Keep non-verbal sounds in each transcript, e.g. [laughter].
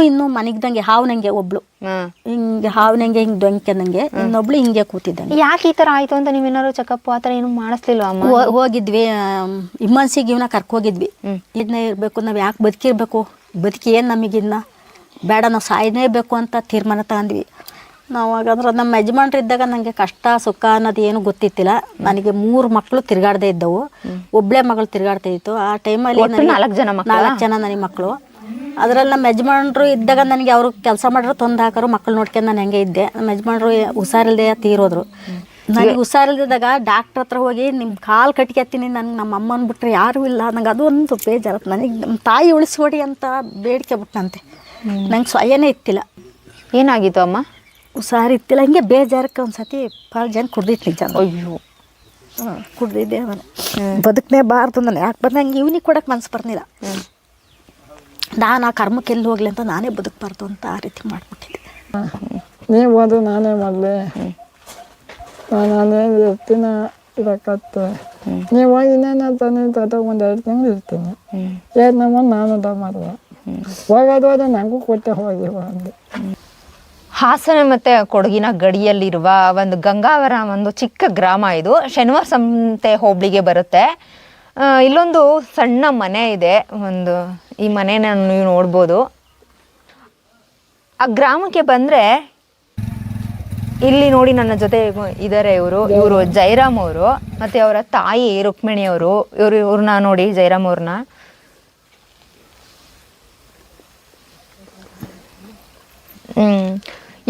ಇನ್ನೂ ಇನ್ನು ಮನಿಗ್ದಂಗೆ ಹಾವ್ನಂಗೆ ಒಬ್ಳು. ಹಿಂಗೆ ಹಾವ್ ನಂಗೆ ಹಿಂಗ್ ದೊಂಕೆ ನಂಗೆ ಇನ್ನೊಬ್ಳು ಹಿಂಗೆ ಕೂತಿದ್ದಂಗೆ ಯಾಕೆ ಈ ತರ ಆಯ್ತು ಅಂತ ನೀವೇನಾದ್ರು ಚೆಕಪ್ ಆ ಆತರ ಏನು ಹೋ- ಹೋಗಿದ್ವಿ ಇಮ್ಮನ್ಸಿಗೆ ಇವನ ಕರ್ಕೋಗಿದ್ವಿ. ಇದನ್ನ ಇರ್ಬೇಕು ಇರಬೇಕು ನಾವು ಯಾಕೆ ಬದುಕಿರ್ಬೇಕು? ಬದುಕಿ ಏನ್ ನಮಗಿನ್ನ ಬೇಡ ನಾವು ಸಾಯನೇಬೇಕು ಅಂತ ತೀರ್ಮಾನ ತಗೊಂಡ್ವಿ. ನಾವು ಹಾಗಾದ್ರೆ ನಮ್ಮ ಯಜಮಾನ್ರು ಇದ್ದಾಗ ನನಗೆ ಕಷ್ಟ ಸುಖ ಅನ್ನೋದು ಏನು ಗೊತ್ತಿತ್ತಿಲ್ಲ. ನನಗೆ ಮೂರು ಮಕ್ಕಳು ತಿರ್ಗಾಡದೇ ಇದ್ದವು. ಒಬ್ಳೆ ಮಗಳು ತಿರ್ಗಾಡ್ತಾ ಇತ್ತು. ಆ ಟೈಮಲ್ಲಿ ನಾಲ್ಕು ಜನ? ನಾಲ್ಕು ಜನ ನನಗೆ ಮಕ್ಕಳು ಅದರಲ್ಲಿ ನಮ್ಮ ಯಜಮಾನ್ರು ಇದ್ದಾಗ ನನಗೆ ಅವರು ಕೆಲಸ ಮಾಡಿದ್ರು ತೊಂದು ಹಾಕೋರು ಮಕ್ಕಳು ನೋಡ್ಕೊಂಡು ನಾನು ಹೆಂಗೆ ಇದ್ದೆ. ನಮ್ಮ ಯಜಮಾನ್ರು ಹುಷಾರಿಲ್ದೆ ತೀರೋದ್ರು. ನನಗೆ ಹುಷಾರಿಲ್ದಿದ್ದಾಗ ಡಾಕ್ಟ್ರ್ ಹತ್ರ ಹೋಗಿ ನಿಮ್ಮ ಕಾಲು ಹತ್ತೀನಿ ನನಗೆ ನಮ್ಮ ಅಮ್ಮನ ಬಿಟ್ಟರೆ ಯಾರೂ ಇಲ್ಲ. ನಂಗೆ ಅದು ಒಂದು ಬೇಜಾರತ್ತೆ ನನಗೆ ನಮ್ಮ ತಾಯಿ ಉಳಿಸ್ಕೊಡಿ ಅಂತ ಬೇಡಿಕೆ ಬಿಟ್ಟಂತೆ ನಂಗೆ ಸ್ವಯನೇ ಇತ್ತಿಲ್ಲ. ಏನಾಗಿತ್ತು ಅಮ್ಮ? ಹುಷಾರಿತ್ತಿಲ್ಲ. ಹಿಂಗೆ ಬೇಜಾರಕ್ಕೆ ಒಂದು ಸತಿ ಭಾಳ ಜನ ಕುಡ್ದಿತ್ತು ನಿಜ ಅಯ್ಯೋ. ಕುಡ್ದಿದ್ದೆ ನಾನು ಬದುಕನೇ ಬಾರ್ದು ನಾನು ಯಾಕೆ ಬಂದು? ನಂಗೆ ಇವನಿಗೆ ಕೊಡಕ್ಕೆ ಮನ್ಸು ಬರ್ನಿಲ್ಲ ನಾನು ಆ ಕರ್ಮಕ್ಕೆ ಎಲ್ಲಿ ಹೋಗ್ಲಿ ಅಂತ ನಾನೇ ಬದುಕಬಾರ್ದು ಅಂತ ಆ ರೀತಿ ಮಾಡಿಬಿಟ್ಟಿದ್ದೆ. ನೀವು ಹೋದ್ರೆ ನಾನೇ ಮಾಡಲಿ ನಾನೇ ಇರ್ತೀನಿ ಇರಕತ್ತೆ. ನೀವು ಇನ್ನೇನು ತಾನೇ ತಾತ ಒಂದು ಎರಡು ತಿಂಗಳು ಇರ್ತೀನಿ. ಎರಡು ನಮ್ಮ ನಾನು ಅದ ಮಾಡಿದೆ. ಹೋಗೋದು ಹೋದ್ರೆ ನನಗೂ ಕೊಟ್ಟೆ ಹೋಗಿ ಅಂದೆ. ಹಾಸನ ಮತ್ತೆ ಕೊಡಗಿನ ಗಡಿಯಲ್ಲಿರುವ ಒಂದು ಗಂಗಾವರ ಒಂದು ಚಿಕ್ಕ ಗ್ರಾಮ ಇದು. ಶನಿವಾರ ಸಂತೆ ಹೋಬಳಿಗೆ ಬರುತ್ತೆ. ಇಲ್ಲೊಂದು ಸಣ್ಣ ಮನೆ ಇದೆ ಒಂದು ಈ ಮನೆನ ನೀವು ನೋಡ್ಬೋದು. ಆ ಗ್ರಾಮಕ್ಕೆ ಬಂದ್ರೆ ಇಲ್ಲಿ ನೋಡಿ ನನ್ನ ಜೊತೆ ಇದ್ದಾರೆ ಇವರು. ಇವರು ಜೈರಾಮ್ ಅವರು, ಮತ್ತೆ ಅವರ ತಾಯಿ ರುಕ್ಮಿಣಿ ಅವರು. ಇವರು ಇವ್ರನ್ನ ನೋಡಿ ಜೈರಾಮ್ ಅವ್ರನ್ನ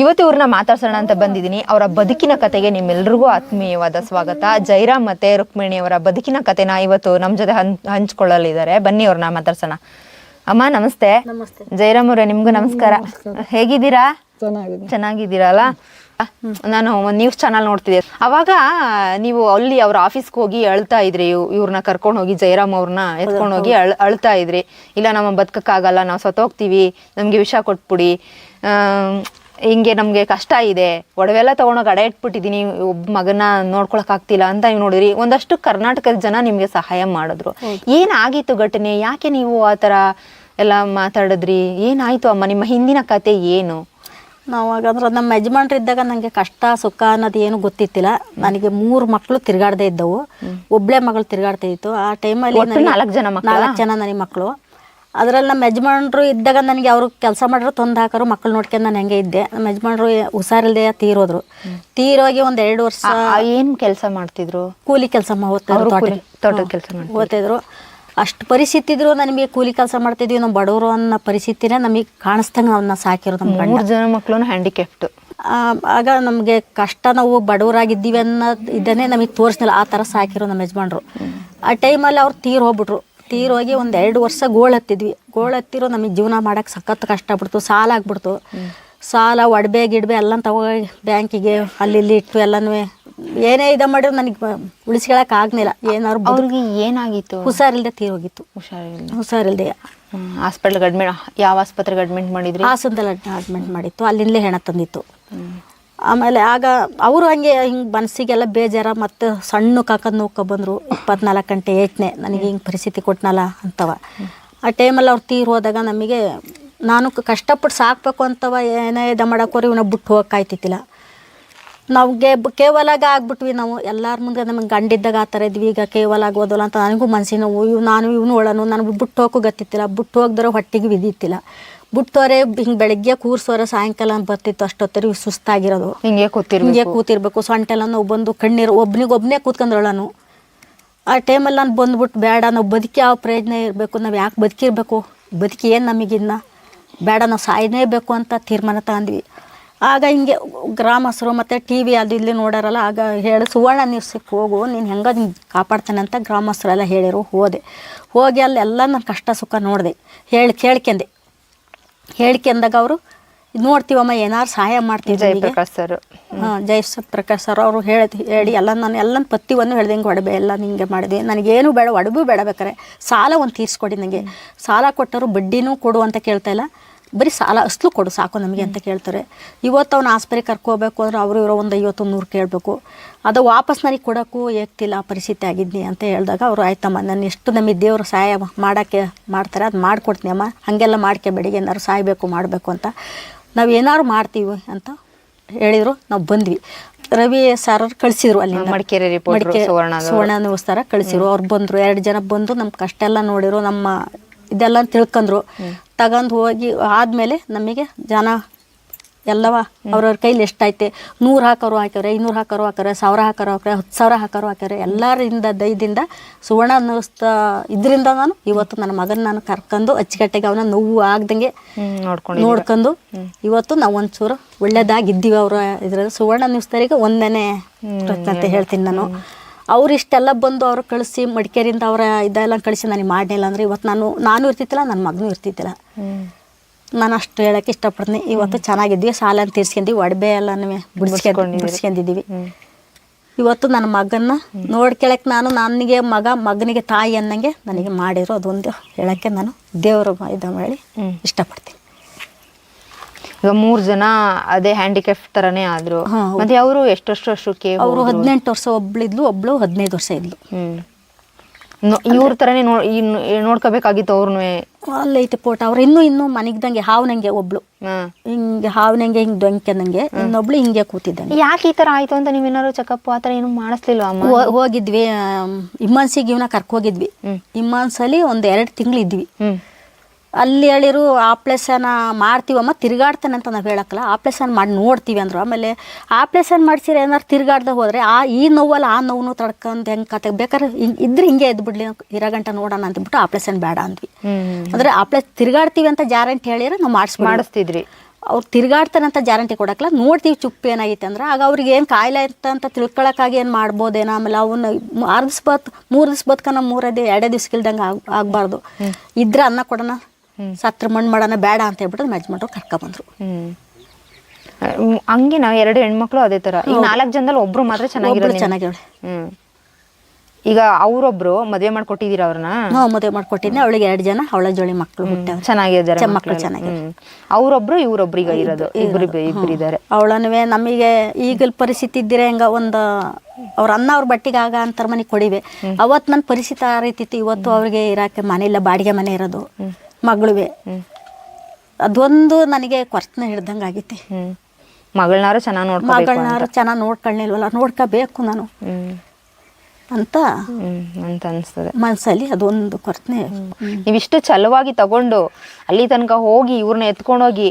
ಇವತ್ತು ಇವ್ರನ್ನ ಮಾತಾಡ್ಸೋಣ ಅಂತ ಬಂದಿದ್ದೀನಿ. ಅವರ ಬದುಕಿನ ಕತೆಗೆ ನಿಮ್ಮೆಲ್ರಿಗೂ ಆತ್ಮೀಯವಾದ ಸ್ವಾಗತ. ಜೈರಾಮ್ ಮತ್ತೆ ರುಕ್ಮಿಣಿ ಅವರ ಬದುಕಿನ ಕತೆನ ಇವತ್ತು ನಮ್ಮ ಜೊತೆ ಹಂಚ್ ಹಂಚ್ಕೊಳ್ಳಲಿದ್ದಾರೆ. ಬನ್ನಿ ಅವ್ರನ್ನ ಮಾತಾಡ್ಸೋಣ. ಅಮ್ಮ ನಮಸ್ತೆ. ನಮಸ್ತೆ. ಜೈರಾಮ್ ಅವರೇ ನಿಮ್ಗೂ ನಮಸ್ಕಾರ. ಹೇಗಿದ್ದೀರಾ? ಚೆನ್ನಾಗಿದೆ ಚೆನ್ನಾಗಿದ್ದೀರಲ್ಲ? ನಾನು ಒಂದು ನ್ಯೂಸ್ ಚಾನಲ್ ನೋಡ್ತಿದ್ದೆ. ಅವಾಗ ನೀವು ಅಲ್ಲಿ ಅವ್ರ ಆಫೀಸ್ಗೆ ಹೋಗಿ ಅಳ್ತಾ ಇದ್ರಿ. ಇವ್- ಇವ್ರನ್ನ ಕರ್ಕೊಂಡು ಹೋಗಿ ಜಯರಾಮ್ ಅವ್ರನ್ನ ಎತ್ಕೊಂಡು ಹೋಗಿ ಅಳ್ ಅಳ್ತಾ ಇದ್ರಿ. ಇಲ್ಲ ನಮ್ಮ ಬದುಕಕ್ಕಾಗಲ್ಲ ನಾವು ಸತ್ತೋಗ್ತೀವಿ ನಮಗೆ ವಿಷ ಕೊಟ್ಬಿಡಿ. ಹಿಂಗೆ ನಮಗೆ ಕಷ್ಟ ಇದೆ. ಒಡವೆಲ್ಲ ತಗೊಂಡೋಗಿ ಅಡ ಇಟ್ಬಿಟ್ಟಿದ್ದೀನಿ. ಒಬ್ಬ ಮಗನ ನೋಡ್ಕೊಳಕ್ ಆಗ್ತಿಲ್ಲ ಅಂತ ನೀವು ನೋಡಿದ್ರಿ ಒಂದಷ್ಟು ಕರ್ನಾಟಕದ ಜನ ನಿಮಗೆ ಸಹಾಯ ಮಾಡಿದ್ರು. ಏನಾಗಿತ್ತು ಘಟನೆ? ಯಾಕೆ ನೀವು ಆ ಥರ ಎಲ್ಲ ಮಾತಾಡಿದ್ರಿ? ಏನಾಯ್ತು ಅಮ್ಮ? ನಿಮ್ಮ ಹಿಂದಿನ ಕತೆ ಏನು? ನಾವು ಹಾಗಾದ್ರೆ ನಮ್ಮ ಯಜಮಾನ್ರು ಇದ್ದಾಗ ನನಗೆ ಕಷ್ಟ ಸುಖ ಅನ್ನೋದು ಏನು ಗೊತ್ತಿತ್ತಿಲ್ಲ. ನನಗೆ ಮೂರು ಮಕ್ಕಳು ತಿರುಗಾಡದೇ ಇದ್ದವು. ಒಬ್ಳೆ ಮಗಳು ತಿರ್ಗಾಡ್ತಾ ಇತ್ತು. ಆ ಟೈಮಲ್ಲಿ ನಾಲ್ಕು ಜನ? ನಾಲ್ಕು ಜನ ನನಗೆ ಮಕ್ಕಳು. ಅದರಲ್ಲಿ ನಮ್ಮ ಯಜಮಾನ್ರು ಇದ್ದಾಗ ನನಗೆ ಅವರು ಕೆಲಸ ಮಾಡಿದ್ರು ತೊಂದು ಹಾಕೋರು ಮಕ್ಕಳು ನೋಡ್ಕೊಂಡು ನಾನು ಹೆಂಗೆ ಇದ್ದೆ. ನಮ್ಮ ಯಜಮಾನ್ರು ಹುಷಾರಿಲ್ದೆ ತೀರೋದ್ರು. ತೀರೋಗಿ ಒಂದು ಎರಡು ವರ್ಷ ಏನ್ ಕೆಲಸ ಮಾಡ್ತಿದ್ರು? ಕೂಲಿ ಕೆಲಸ ತೋಟದ ಕೆಲಸ. ಓದ್ತಿದ್ರು ಅಷ್ಟು ಪರಿಸ್ಥಿತಿ ಇದ್ರು ನಮಗೆ ಕೂಲಿ ಕೆಲಸ ಮಾಡ್ತಿದ್ವಿ ನಾವು ಬಡವರು ಅನ್ನೋ ಪರಿಸ್ಥಿತಿನೇ ನಮಗೆ ಕಾಣಿಸ್ದಂಗೆ ಅವನ್ನ ಸಾಕಿರೋದು ನಮ್ಮ ಗಂಡ. ಮೂರ್ ಜನ ಮಕ್ಕಳು ಹ್ಯಾಂಡಿಕ್ಯಾಪ್ಟ್ ಆ, ಆಗ ನಮಗೆ ಕಷ್ಟ ನಾವು ಬಡವರಾಗಿದ್ದೀವಿ ಅನ್ನೋದು ಇದನ್ನೇ ನಮಗೆ ತೋರಿಸ್ನಿಲ್ಲ ಆ ಥರ ಸಾಕಿರೋ ನಮ್ಮ ಯಜಮಾನ್ರು. ಆ ಟೈಮಲ್ಲಿ ಅವ್ರು ತೀರ್ ಹೋಗ್ಬಿಟ್ರು. ತೀರ್ ಹೋಗಿ ಒಂದು ಎರಡು ವರ್ಷ ಗೋಳ್ ಹತ್ತಿದ್ವಿ. ಗೋಳ್ ಹತ್ತಿರೋ ನಮಗೆ ಜೀವನ ಮಾಡೋಕೆ ಸಖತ್ ಕಷ್ಟ ಆಗ್ಬಿಡ್ತು ಸಾಲ ಆಗ್ಬಿಡ್ತು ಸಾಲ ಒಡವೆ ಗಿಡಬೆ ಎಲ್ಲ ತಗೋ ಬ್ಯಾಂಕಿಗೆ ಅಲ್ಲಿ ಇಲ್ಲಿ ಇಟ್ಟು ಎಲ್ಲನೂ ಏನೇ ಇದ ಮಾಡಿದ್ರು ನನಗೆ ಉಳಿಸ್ಕೊಳಕ್ ಆಗ್ಲಿಲ್ಲ. ಏನಾದ್ರು ಅವ್ರಿಗೆ ಏನಾಗಿತ್ತು? ಹುಷಾರಿಲ್ದೆ ತೀರೋಗಿತ್ತು. ಹುಷಾರಿಲ್ಲ ಹುಷಾರಿಲ್ದೆ. ಹಾಸ್ಪಿಟಲ್ ಅಡ್ಮಿಟ್ ಯಾವ ಆಸ್ಪತ್ರೆಗೆ ಅಡ್ಮಿಟ್ ಮಾಡಿದ್ರಿ? ಹಾಸನದಲ್ಲಿ ಅಡ್ಮಿಟ್ ಮಾಡಿತ್ತು. ಅಲ್ಲಿಂದಲೇ ಹೆಣ ತಂದಿತ್ತು. ಆಮೇಲೆ ಆಗ ಅವರು ಹಂಗೆ ಹಿಂಗೆ ಮನಸ್ಸಿಗೆಲ್ಲ ಬೇಜಾರ ಮತ್ತು ಸಣ್ಣ ಕಾಕದ್ ನೋಕ ಬಂದರು. ಇಪ್ಪತ್ನಾಲ್ಕು ಗಂಟೆ ಏಟ್ನೆ ನನಗೆ ಹಿಂಗೆ ಪರಿಸ್ಥಿತಿ ಕೊಟ್ನಲ್ಲ ಅಂತವ. ಆ ಟೈಮಲ್ಲಿ ಅವ್ರು ತೀರ್ ಹೋದಾಗ ನಮಗೆ ನಾನು ಕಷ್ಟಪಟ್ಟು ಸಾಕ್ಬೇಕು ಅಂತವ ಏನೇ ಇದು ಮಾಡೋಕೋರಿ ಇವನ ಬಿಟ್ಟು ಹೋಗಕ್ಕಾಯ್ತಿತ್ತಿಲ್ಲ ನಾವು ಗೆ ಕೇವಲಾಗ ಆಗ್ಬಿಟ್ವಿ ನಾವು. ಎಲ್ಲರ ಮುಂದೆ ನಮಗೆ ಗಂಡಿದ್ದಾಗ ಆ ಥರ ಇದ್ವಿ. ಈಗ ಕೇವಲ ಆಗೋದಲ್ಲ ಅಂತ ನನಗೂ ಮನಸ್ಸಿನ ನೋವು ಇವ್ ನಾನು ಇವನು ಒಳನು. ನನಗೆ ಬಿಟ್ಟು ಹೋಗಕ್ಕೂ ಗೊತ್ತಿತ್ತಿಲ್ಲ. ಬಿಟ್ಟು ಹೋಗ್ದಾರ ಹೊಟ್ಟೆಗೆ ಬಿದ್ದಿತ್ತಿಲ್ಲ. ಬಿಟ್ಟೋರೆ ಹಿಂಗೆ ಬೆಳಗ್ಗೆ ಕೂರ್ಸೋರೆ ಸಾಯಂಕಾಲ ಬರ್ತಿತ್ತು ಅಷ್ಟೊತ್ತರಿ ಸುಸ್ತಾಗಿರೋದು. ಹಿಂಗೆ ಕೂತಿರ್ ಹಿಂಗೆ ಕೂತಿರ್ಬೇಕು. ಸೊಂಟೆಲ್ಲ ನೋವು ಬಂದು ಕಣ್ಣೀರು ಒಬ್ನಿಗೆ ಒಬ್ಬನೇ ಕೂತ್ಕೊಂಡ್ರೊಳನು ಆ ಟೈಮಲ್ಲಿ ನಾನು ಬಂದ್ಬಿಟ್ಟು ಬೇಡ ನಾವು ಬದುಕಿ ಯಾವ ಪ್ರಯೋಜನ ಇರಬೇಕು ನಾವು ಯಾಕೆ ಬದುಕಿರ್ಬೇಕು? ಬದುಕಿ ಏನು ನಮಗಿನ್ನ? ಬೇಡ ನಾವು ಸಾಯನೇಬೇಕು ಅಂತ ತೀರ್ಮಾನ ತಗೊಂಡ್ವಿ. ಆಗ ಹಿಂಗೆ ಗ್ರಾಮಸ್ಥರು ಮತ್ತು ಟಿ ವಿ ಅದು ಇಲ್ಲಿ ನೋಡಾರಲ್ಲ ಆಗ ಹೇಳಿ ಸುವರ್ಣ ನ್ಯೂಸಿಗೆ ಹೋಗು ನೀನು ಹೆಂಗೆ ಕಾಪಾಡ್ತಾನೆ ಅಂತ ಗ್ರಾಮಸ್ಥರೆಲ್ಲ ಹೇಳಿರು ಹೋದೆ. ಹೋಗಿ ಅಲ್ಲಿ ಎಲ್ಲ ನನ್ನ ಕಷ್ಟ ಸುಖ ನೋಡಿದೆ. ಹೇಳಿ ಕೇಳ್ಕೊಂಡೆ ಹೇಳ್ಕೊಂಡಾಗ ಅವರು ನೋಡ್ತೀವಮ್ಮ ಏನಾರು ಸಹಾಯ ಮಾಡ್ತೀವಿ. ಜಯಪ್ರಕಾಶ್ ಸರ್. ಹಾಂ ಜಯ ಪ್ರಕಾಶ್ ಸರ್ ಅವರು ಹೇಳಿ ಹೇಳಿ ಎಲ್ಲ ನಾನು ಎಲ್ಲ ಪತ್ತಿವನ್ನು ಹೇಳ್ದೆ ಹಿಂಗೆ ಒಡಬೆ ಎಲ್ಲ ನಿಂಗೆ ಮಾಡಿದೆ. ನನಗೇನು ಬೇಡ ಒಡಬೂ ಬೇಡ ಬೇಕಾರೆ ಸಾಲ ಒಂದು ತೀರಿಸ್ಕೊಡಿ ನನಗೆ ಸಾಲ ಕೊಟ್ಟರು ಬಡ್ಡಿನೂ ಕೊಡು ಅಂತ ಕೇಳ್ತಾ ಇಲ್ಲ. ಬರೀ ಸಾಲ ಅಸ್ಲು ಕೊಡು ಸಾಕು ನಮಗೆ ಅಂತ ಕೇಳ್ತಾರೆ. ಇವತ್ತು ಅವ್ನ ಆಸ್ಪತ್ರೆ ಕರ್ಕೋಬೇಕು ಅಂದ್ರೆ ಅವರು ಇರೋ ಒಂದು ಐವತ್ತು ನೂರು ಕೇಳಬೇಕು. ಅದು ವಾಪಸ್ ನನಗೆ ಕೊಡೋಕ್ಕೂ ಏಕ್ತಿಲ್ಲ ಆ ಪರಿಸ್ಥಿತಿ ಆಗಿದ್ನಿ ಅಂತ ಹೇಳಿದಾಗ ಅವರು ಆಯ್ತಮ್ಮ ನಾನು ಎಷ್ಟು ನಮಗೆ ದೇವರು ಸಹಾಯ ಮಾಡೋಕ್ಕೆ ಮಾಡ್ತಾರೆ ಅದು ಮಾಡಿಕೊಡ್ತೀನಿ ಅಮ್ಮ. ಹಾಗೆಲ್ಲ ಮಾಡ್ಕೋಬೇಡಿ ಏನಾದ್ರು ಸಾಯಬೇಕು ಮಾಡಬೇಕು ಅಂತ. ನಾವು ಏನಾದ್ರು ಮಾಡ್ತೀವಿ ಅಂತ ಹೇಳಿದರು ನಾವು ಬಂದ್ವಿ. ರವಿ ಸರ್ ಕಳಿಸಿದ್ರು ಅಲ್ಲಿ ಮಡಿಕೇರಿ ಸುವರ್ಣ. ಸುವರ್ಣ ನ್ಯೂಸ್ತಾರ ಕಳಿಸಿರು ಅವ್ರು ಬಂದರು ಎರಡು ಜನ ಬಂದು ನಮ್ಮ ಕಷ್ಟ ಎಲ್ಲ ನೋಡಿರು ನಮ್ಮ ಇದೆಲ್ಲ ತಿಳ್ಕೊಂಡ್ರು ತಗೊಂಡು ಹೋಗಿ ಆದಮೇಲೆ ನಮಗೆ ಜನ ಎಲ್ಲವ ಅವ್ರವ್ರ ಕೈಲಿ ಎಷ್ಟೈತೆ ನೂರು ಹಾಕೋರು ಹಾಕ್ಯಾರೆ ಐನೂರು ಹಾಕೋರು ಹಾಕ್ಯಾರೆ ಸಾವಿರ ಹಾಕೋರು ಹಾಕ್ಯಾರೆ ಹತ್ತು ಸಾವಿರ ಹಾಕೋರು ಹಾಕ್ಯಾರೆ ಎಲ್ಲರಿಂದ ದಯದಿಂದ ಸುವರ್ಣ ಅನ್ನಿಸ್ತ ಇದರಿಂದ ನಾನು ಇವತ್ತು ನನ್ನ ಮಗನ ನಾನು ಕರ್ಕೊಂಡು ಅಚ್ಚುಕಟ್ಟೆಗೆ ಅವನ ನೋವು ಆಗ್ದಂಗೆ ನೋಡ್ಕೊಂಡು ಇವತ್ತು ನಾವು ಒಂಚೂರು ಒಳ್ಳೇದಾಗಿದ್ದೀವಿ ಅವರ ಇದ್ರಲ್ಲಿ. ಸುವರ್ಣ ನ್ಯೂಸ್ತರಿಗೆ ಒಂದನೇ ಹೇಳ್ತೀನಿ ನಾನು. ಅವ್ರು ಇಷ್ಟೆಲ್ಲ ಬಂದು ಅವ್ರು ಕಳಿಸಿ ಮಡಿಕೇರಿಯಿಂದ ಅವರ ಇದೆಲ್ಲ ಕಳಿಸಿ ನನಗೆ ಮಾಡಲಿಲ್ಲ ಅಂದರೆ ಇವತ್ತು ನಾನು ನಾನು ಇರ್ತಿದ್ದಿಲ್ಲ ನನ್ನ ಮಗನೂ ಇರ್ತಿದ್ದಿಲ್ಲ ನಾನು ಅಷ್ಟು ಹೇಳಕ್ಕೆ ಇಷ್ಟಪಡ್ತೀನಿ. ಇವತ್ತು ಚೆನ್ನಾಗಿದ್ವಿ ಸಾಲ ತೀರ್ಸ್ಕೊಂಡ್ವಿ ಒಡವೆ ಎಲ್ಲನೂ ಬಿಡಿಸ್ಕೊಂಡು ಬಿಡಿಸ್ಕೊಂಡಿದ್ದೀವಿ ಇವತ್ತು ನನ್ನ ಮಗನ್ನ ನೋಡ್ಕೊಳಕ್ಕೆ ನಾನು ನನಗೆ ಮಗ ಮಗನಿಗೆ ತಾಯಿ ಅನ್ನಂಗೆ ನನಗೆ ಮಾಡಿರೋ ಅದೊಂದು ಹೇಳಕ್ಕೆ ನಾನು ದೇವರು ಇದು ಮಾಡಿ ಇಷ್ಟಪಡ್ತೀನಿ. ಈಗ ಮೂರ್ ಜನ ಅದೇ ಹ್ಯಾಂಡಿಕ್ಯಾಪ್ ತರನೇ ಆದ್ರು. ಮತ್ತೆ ಅವರು ಎಷ್ಟೆಷ್ಟು ವರ್ಷಕ್ಕೆ ಅವರು ಹದಿನೆಂಟು ವರ್ಷ ಒಬ್ಳಿದ್ಲು ಒಬ್ಳು ಹದಿನೈದು ವರ್ಷ ಇದ್ಲು. ಇವ್ರ ತರನೇ ನೋಡ್ಕೋಬೇಕಾಗಿತ್ತು ಅವ್ರನ್ನ ಅಲ್ಲೈತೆ ಪೋಟ. ಅವ್ರು ಇನ್ನು ಇನ್ನೂ ಹಾವ್ ಹಾವ್ನಂಗೆ ಒಬ್ಳು. ಹಿಂಗೆ ಹಾವ್ನಂಗೆ ಹಿಂಗೆ ಡೊಂಕೆನಂಗೆ ಇನ್ನೊಬ್ಳು ಹಿಂಗೆ ಕೂತಿದ್ದಂಗೆ ಯಾಕೆ ಈ ತರ ಆಯ್ತು ಅಂತ ನೀವೇನಾದ್ರು ಚೆಕಪ್ ಆತರ ಏನು ಮಾಡಿಸ್ಲಿಲ್ಲ ಹೋಗಿದ್ವಿ ಇಮ್ಮಾನ್ಸಿಗೆ ಇವನ ಕರ್ಕೋಗಿದ್ವಿ ಇಮ್ಮಾನ್ಸಲ್ಲಿ ಒಂದು ಎರಡು ತಿಂಗಳು ಇದ್ವಿ ಅಲ್ಲಿ ಹೇಳಿರು ಆಪ್ರೇಷನ್ ಮಾಡ್ತೀವಮ್ಮ ತಿರ್ಗಾಡ್ತಾನೆ ಅಂತ ನಾವು ಹೇಳಕ್ಕಲ್ಲ. ಆಪ್ರೇಷನ್ ಮಾಡಿ ನೋಡ್ತೀವಿ ಅಂದ್ರು. ಆಮೇಲೆ ಆಪ್ರೇಷನ್ ಮಾಡ್ಸಿರ ಏನಾರು ತಿರ್ಗಾಡ್ದ ಹೋದರೆ ಆ ಈ ನೋವಲ್ಲ ಆ ನೋವು ತಡ್ಕೊಂಡು ಹೆಂಗೆ ಕತೆ ಬೇಕಾದ್ರೆ ಹಿಂಗೆ ಇದ್ರೆ ಹಿಂಗೆ ಎದ್ದು ಬಿಡ್ಲಿ ಇರಗಂಟ ನೋಡೋಣ ಅಂತಬಿಟ್ಟು ಆಪ್ರೇಷನ್ ಬೇಡ ಅಂದ್ವಿ. ಅಂದರೆ ಆಪ್ಲೇ ತಿರುಗಾಡ್ತೀವಿ ಅಂತ ಜಾರಂಟಿ ಹೇಳಿದ್ರೆ ನಾವು ಮಾಡಿಸ್ ಮಾಡಿಸ್ತಿದ್ರಿ. ಅವ್ರು ತಿರುಗಾಡ್ತಾನೆ ಅಂತ ಜಾರಂಟಿ ಕೊಡೋಕ್ಕಲ್ಲ ನೋಡ್ತೀವಿ ಚುಪ್ಪು ಏನಾಗಿತ್ತು ಅಂದ್ರೆ ಆಗ ಅವ್ರಿಗೆ ಏನು ಕಾಯಿಲೆ ಇತ್ತು ಅಂತ ತಿಳ್ಕೊಳಕ್ಕಾಗಿ ಏನು ಮಾಡ್ಬೋದೇನೋ ಆಮೇಲೆ ಅವನ್ನ ಆರು ದಿವ್ಸ ಬತ್ ಮೂರು ದಿವ್ಸ ನಮ್ಮ ಮೂರದೇ ಎರಡೇ ದಿವ್ಸ ಆಗ ಆಗ್ ಆಗಬಾರ್ದು ಇದ್ರೆ ಅನ್ನ ಕೊಡೋಣ ಸತ್ರ ಮಣ್ಣು ಮಾಡೋಣ ಬೇಡ ಅಂತ ಹೇಳ್ಬಿಟ್ಟು ಮೆಜ್ಮೆಂಟ್ರು ಕರ್ಕೊಬಂದ್ರು ಬಂದ್ರು. ಹ್ಮ್, ಹಂಗೆ ನಾವು ಎರಡು ಹೆಣ್ಮಕ್ಳು ಅದೇ ತರ. ಈಗ ನಾಲ್ಕು ಜನದಲ್ಲಿ ಒಬ್ರು ಮಾತ್ರ ಚೆನ್ನಾಗಿರೋ ಚೆನ್ನಾಗಿರೋಳೆ ಈಗ ಅವ್ರೊಬ್ರು ಮದ್ವೆ ಮಾಡ್ಕೊಟ್ಟಿದೀರ ಅವ್ರನ್ನ? ಹ್ಞೂ ಮದುವೆ ಮಾಡ್ಕೊಟ್ಟಿದ್ದೆ. ಅವಳಿಗೆ ಎರಡು ಜನ ಅವಳ ಜೋಳಿ ಮಕ್ಕಳು ಹುಟ್ಟವ್ರು. ಚೆನ್ನಾಗಿದ್ದಾರೆ ಮಕ್ಕಳು ಚೆನ್ನಾಗಿ. ಅವ್ರೊಬ್ರು ಇವ್ರೊಬ್ರು ಈಗ ಇರೋದು. ಇಬ್ರು ಇಬ್ರು ಇದ್ದಾರೆ ಅವಳನ್ನುವೆ ನಮಗೆ ಈಗಲ್ ಪರಿಸ್ಥಿತಿ ಇದ್ದಿರ ಹೆಂಗ ಒಂದು ಅವ್ರ ಅನ್ನ ಅವ್ರ ಬಟ್ಟಿಗೆ ಆಗ ಅಂತರ ಮನೆಗೆ ಕೊಡಿವೆ. ಅವತ್ತು ನನ್ನ ಪರಿಸ್ಥಿತಿ ಆ ರೀತಿ ಇತ್ತು. ಇವತ್ತು ಅವ್ರಿಗೆ ಇರಾಕೆ ಮನೆ ಇಲ್ಲ ಬಾಡಿಗೆ ಮನೆ ಇರೋದು. ಮಗಳುವೆ. ಅದೊಂದು ನನಗೆ ಕೊರತನ ಹಿಡ್ದಂಗೆ ಆಗೈತಿ. ಮಗಳನ್ನಾರು ಚೆನ್ನಾಗಿ ನೋಡ್ಕೋಬೇಕು ಮಗಳನ್ನಾರು ಚೆನ್ನಾಗಿ ನೋಡ್ಕೊಳ್ಳಿಲ್ವಲ್ಲ ನೋಡ್ಕೋಬೇಕು ನಾನು. ಅಂತ ಅಂತ ಅನ್ಸ್ತದೆ. ಮನಸ್ಸಲ್ಲಿ ಅದೊಂದು ಕೊರ್ತನೆ. ನೀವಿಷ್ಟು ಛಲವಾಗಿ ತಗೊಂಡು ಅಲ್ಲಿ ತನಕ ಹೋಗಿ ಇವ್ರನ್ನ ಎತ್ಕೊಂಡೋಗಿ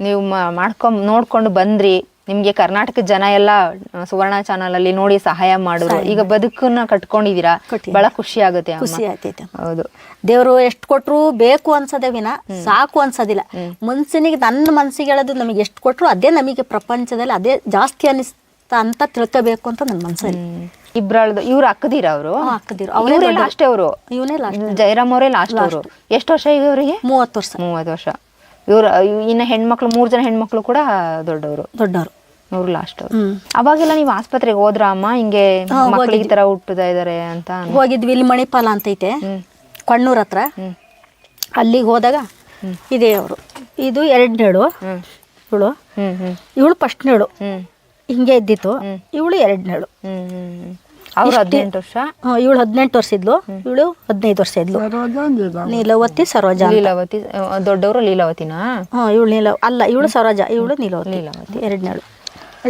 ನೀವು ಮಾಡ್ಕೊಂಡು ನೋಡ್ಕೊಂಡು ಬಂದ್ರಿ. ನಿಮ್ಗೆ ಕರ್ನಾಟಕದ ಜನ ಎಲ್ಲ ಸುವರ್ಣ ಚಾನಲ್ ಅಲ್ಲಿ ನೋಡಿ ಸಹಾಯ ಮಾಡಿದ್ರು ಈಗ ಬದುಕನ್ನ ಕಟ್ಕೊಂಡಿದೀರಾ. ಬಹಳ ಖುಷಿ ಆಗುತ್ತೆ. ಖುಷಿ ಆಗ್ತೈತೆ ಹೌದು. ದೇವರು ಎಷ್ಟು ಕೊಟ್ರು ಬೇಕು ಅನ್ಸದೆ ವಿನ ಸಾಕು ಅನ್ಸೋದಿಲ್ಲ. ಮನ್ಸಿನಿಗೆ ನನ್ನ ಮನ್ಸಿಗೆ ಹೇಳೋದು ನಮಗೆ ಎಷ್ಟು ಕೊಟ್ರು ಅದೇ ನಮಗೆ ಪ್ರಪಂಚದಲ್ಲಿ ಅದೇ ಜಾಸ್ತಿ ಅನಿಸ್ತಾ ಅಂತ ತಿಳ್ಕೋಬೇಕು ಅಂತ ನನ್ನ ಮನ್ಸಲ್ಲಿ. ಇಬ್ರಾಳ್ದು ಇವ್ರು ಅಕ್ಕದಿರ ಅವರು? ಅಕ್ಕದಿರ. ಅವರೇ. ಲಾಸ್ಟ್ ಅವರು. ಇವನೇ ಲಾಸ್ಟ್ ಜಯರಾಮ್ ಅವರೇ ಲಾಸ್ಟ್ ಅವರು. ಎಷ್ಟು ವರ್ಷ ಈಗ ಅವರಿಗೆ ಮೂವತ್ತು ವರ್ಷ. ಮೂವತ್ತು ವರ್ಷ. ಇವ್ರ ಇನ್ನ ಹೆಣ್ಮಕ್ಳು ಮೂರು ಜನ ಹೆಣ್ಮಕ್ಳು ಕೂಡ ದೊಡ್ಡವರು. ದೊಡ್ಡವರು. ಇವ್ರು ಲಾಸ್ಟ್ ಅವಾಗೆಲ್ಲ ನೀವು ಆಸ್ಪತ್ರೆಗೆ ಹೋದ್ರ ಅಮ್ಮ ಹಿಂಗೆ ಮಕ್ಕಳಿಗೆ ಈ ತರ ಹುಟ್ಟುತ್ತಾ ಇದಾರೆ ಅಂತ ಹೋಗಿದ್ವಿ ಇಲ್ಲಿ ಮಣಿಪಾಲ ಅಂತ ಐತೆ. ಕಣ್ಣೂರ್ ಹತ್ರ. ಅಲ್ಲಿಗೆ ಹೋದಾಗ ಇದೇ ಅವರು. ಇದು ಎರಡನೇಳು ಇವಳು. ಇವಳು ಫಸ್ಟ್ನೇಳು ಹ್ಮ್. ಹಿಂಗೆ ಇದ್ದಿತ್ತು. ಇವಳು ಎರಡನೇಳು ಹ್ಮ್ ಹ್ಮ್ ಅವ್ರು ಹದಿನೆಂಟು ವರ್ಷ? ಇವಳು ಹದಿನೆಂಟು ವರ್ಷ ಇದ್ಲು. ಇವಳು ಹದಿನೈದು ವರ್ಷ ಇದ್ಲು. ಸರೋಜ ನೀಲವತಿ ಸರೋಜ. ಲೀಲಾವತಿ ದೊಡ್ಡವರು ಲೀಲಾವತಿನಾ ಹ್ಞೂ ಇವಳು ನೀಲ ಅಲ್ಲ ಇವಳು ಸರೋಜ ಇವಳು ನೀಲವತಿ. ಲೀಲಾವತಿ ಎರಡನೇಳು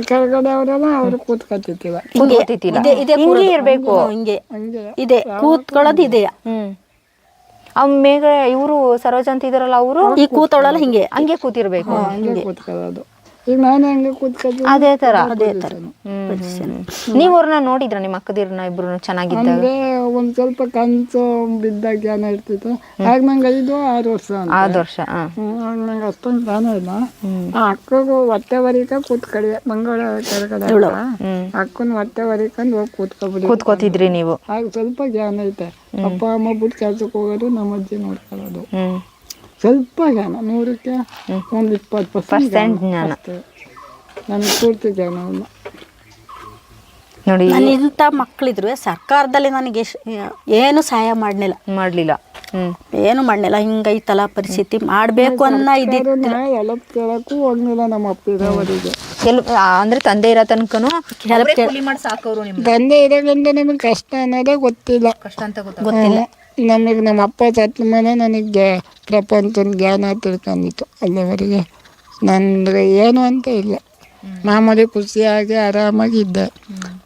ಕೆಳಗಡೆ ಅವರೆಲ್ಲ ಅವ್ರು ಕೂತ್ಕೊತಿತ್ತಿಲ್ಲ ಹಿಂಗೆ ಕೂತ್ಕೊತಿದ್ದಿಲ್ಲ. ಇದೆ ಇದೆ ಹಿಂಗೆ ಕೂರೋದು. ಇರ್ಬೇಕು. ಹಿಂಗೆ ಹಂಗೆ ಇದೆ ಕೂತ್ಕೊಳ್ಳೋದು ಇದೆಯಾ ಹ್ಮ್ ಅವ್ ಮೇಘ ಇವರು ಸರೋಜ ಅಂತ ಇದಾರಲ್ಲ ಅವರು ಈ ಕೂತೊಳಲ್ಲ ಹಿಂಗೆ ಹಂಗೆ ಕೂತಿರ್ಬೇಕು ಹಂಗೆ ಕೂತ್ಕೊಳ್ಳೋದು ಈಗ ನಾನು ಹೆಂಗೆ ಕೂತ್ಕೊತೀನಿ ಅದೇ ತರ ಅದೇ ತರ. ನೀವ್ ಅವ್ರನ್ನ ನೋಡಿದ್ರ ನಿಮ್ಮ ಅಕ್ಕದಿರ್ನ ಇಬ್ರು ಚೆನ್ನಾಗಿದ್ದಾಗ? ಅಂದ್ರೆ ಒಂದ್ ಸ್ವಲ್ಪ ಕಂಚು ಬಿದ್ದ ಜ್ಞಾನ ಇರ್ತಿತ್ತು. ಆಗ ನಂಗೆ ಐದು ಆರು ವರ್ಷ ಅಂತ. ಆದ್ ವರ್ಷ ಹಾ. ಹ್ಮ್, ಆಗ ನಂಗೆ ಅಷ್ಟೊಂದು ಜ್ಞಾನ ಇಲ್ಲ. ಆ ಅಕ್ಕಗೂ ಹೊಟ್ಟೆವರಿಕ ಕೂತ್ಕಡಿ ಮಂಗಳ ಕೆಳಗಡೆ ಅಕ್ಕನ ಹೊಟ್ಟೆ ಹೊರಿಕೊಂಡು ಹೋಗಿ ಕೂತ್ಕೊಬಿಡಿ ಕೂತ್ಕೋತಿದ್ರಿ ನೀವು. ಹಾಗೆ ಸ್ವಲ್ಪ ಜ್ಞಾನ ಐತೆ. ಅಪ್ಪ ಅಮ್ಮ ಬಿಟ್ಟು ಕೆಲ್ಸಕ್ಕೆ ಹೋಗೋದು ನಮ್ಮ ಅಜ್ಜಿ ನೋಡ್ಕೊಳ್ಳೋದು. ಹ್ಮ್. ಸ್ವಲ್ಪ ಜ್ಞಾನ ನೂರಕ್ಕೆ ಒಂದು ಇಪ್ಪತ್ತು ಪರ್ಸೆಂಟ್ ನಾನು ಜ್ಞಾನ. ನನಗೆ ಪೂರ್ತಿ ನೋಡಿ ನಾನು ಇಂಥ ಮಕ್ಕಳಿದ್ರು ಸರ್ಕಾರದಲ್ಲಿ ನನಗೆ ಏನು ಸಹಾಯ ಮಾಡಲಿಲ್ಲ ಮಾಡಲಿಲ್ಲ. ಹ್ಮ್. ಏನು ಮಾಡಲಿಲ್ಲ ಹಿಂಗೈತಲ್ಲ ಪರಿಸ್ಥಿತಿ ಮಾಡಬೇಕು ಅನ್ನೋ ಇದೆ ನಾ ಎಲ್ಲ ಕೇಳಕ್ಕೂ ಹೋಗ್ಲಿಲ್ಲ ನಮ್ಮ ಅಪ್ಪ ಇರೋವರೆಗೆ ಕೆಲ್ ಅಂದ್ರೆ ತಂದೆ ಇರೋ ತನಕನು ಕೂಲಿ ಮಾಡಿ ಸಾಕವ್ರು ನಿಮ್ಗೆ. ತಂದೆ ಇರೋದ್ರಿಂದ ನಮಗೆ ಕಷ್ಟ ಅನ್ನೋದೇ ಗೊತ್ತಿಲ್ಲ. ಕಷ್ಟ ಅಂತ ಗೊತ್ತಿಲ್ಲ. ನಮಗೆ ನಮ್ಮ ಅಪ್ಪ ಸತ್ತ ಮೇಲೆ ನನಗೆ ಪ್ರಪಂಚದ ಜ್ಞಾನ ತಿಳ್ಕೊಂಡಿತ್ತು ಅಲ್ಲಿವರೆಗೆ ನನಗೆ ಏನು ಅಂತ ಇಲ್ಲ. ಮಾಮೂಲಿ ಖುಷಿಯಾಗಿ ಆರಾಮಾಗಿ ಇದ್ದೆ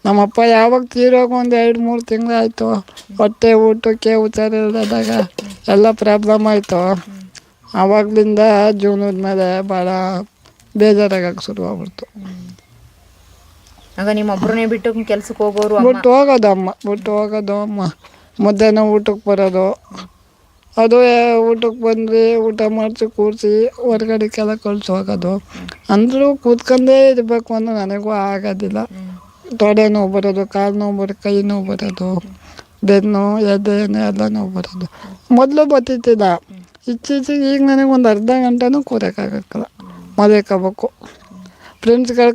ನಮ್ಮಪ್ಪ ಯಾವಾಗ ತೀರೋಗಿ ಒಂದು ಎರಡು ಮೂರು ತಿಂಗಳಾಯಿತು. ಹೊಟ್ಟೆ ಊಟಕ್ಕೆ ಹುಷಾರಿಲ್ಲದಾಗ ಎಲ್ಲ ಪ್ರಾಬ್ಲಮ್ ಆಯಿತು. ಆವಾಗಲಿಂದ ಜೀವನದ ಮೇಲೆ ಭಾಳ ಬೇಜಾರಾಗಕ್ಕೆ ಶುರುವಾಗ್ಬಿಡ್ತು. ಆಗ ನಿಮ್ಮ ಒಬ್ರನ್ನೇ ಬಿಟ್ಟು ಕೆಲ್ಸಕ್ಕೆ ಹೋಗೋರು ಬಿಟ್ಟು ಹೋಗೋದು ಅಮ್ಮ ಬಿಟ್ಟು ಹೋಗೋದು ಅಮ್ಮ. ಮಧ್ಯಾಹ್ನ ಊಟಕ್ಕೆ ಬರೋದು. ಅದು ಊಟಕ್ಕೆ ಬಂದ್ವಿ ಊಟ ಮಾಡಿಸಿ, ಕೂರಿಸಿ ಹೊರ್ಗಡೆಗೆಲ್ಲ ಕಳ್ಸಿ ಹೋಗೋದು. ಅಂದರೂ ಕೂತ್ಕೊಂಡೇ ಇರಬೇಕು ಅಂದ್ರೆ ನನಗೂ ಆಗೋದಿಲ್ಲ. ತೊಡೆ ನೋವು ಬರೋದು, ಕಾಲು ನೋವು ಬರೋದು, ಕೈ ನೋವು ಬರೋದು, ಬೆನ್ನು, ಎದೆ ಎಲ್ಲ ನೋವು ಬರೋದು. ಮೊದಲು ಬತ್ತಿತ್ತಿಲ್ಲ ಇತ್ತೀಚೆಗೆ ಈಗ ನನಗೆ ಒಂದು ಅರ್ಧ ಗಂಟೆನೂ ಕೂರಕ್ಕಾಗಕ್ಕಲ್ಲ ಮಲ್ಕೋಬೇಕು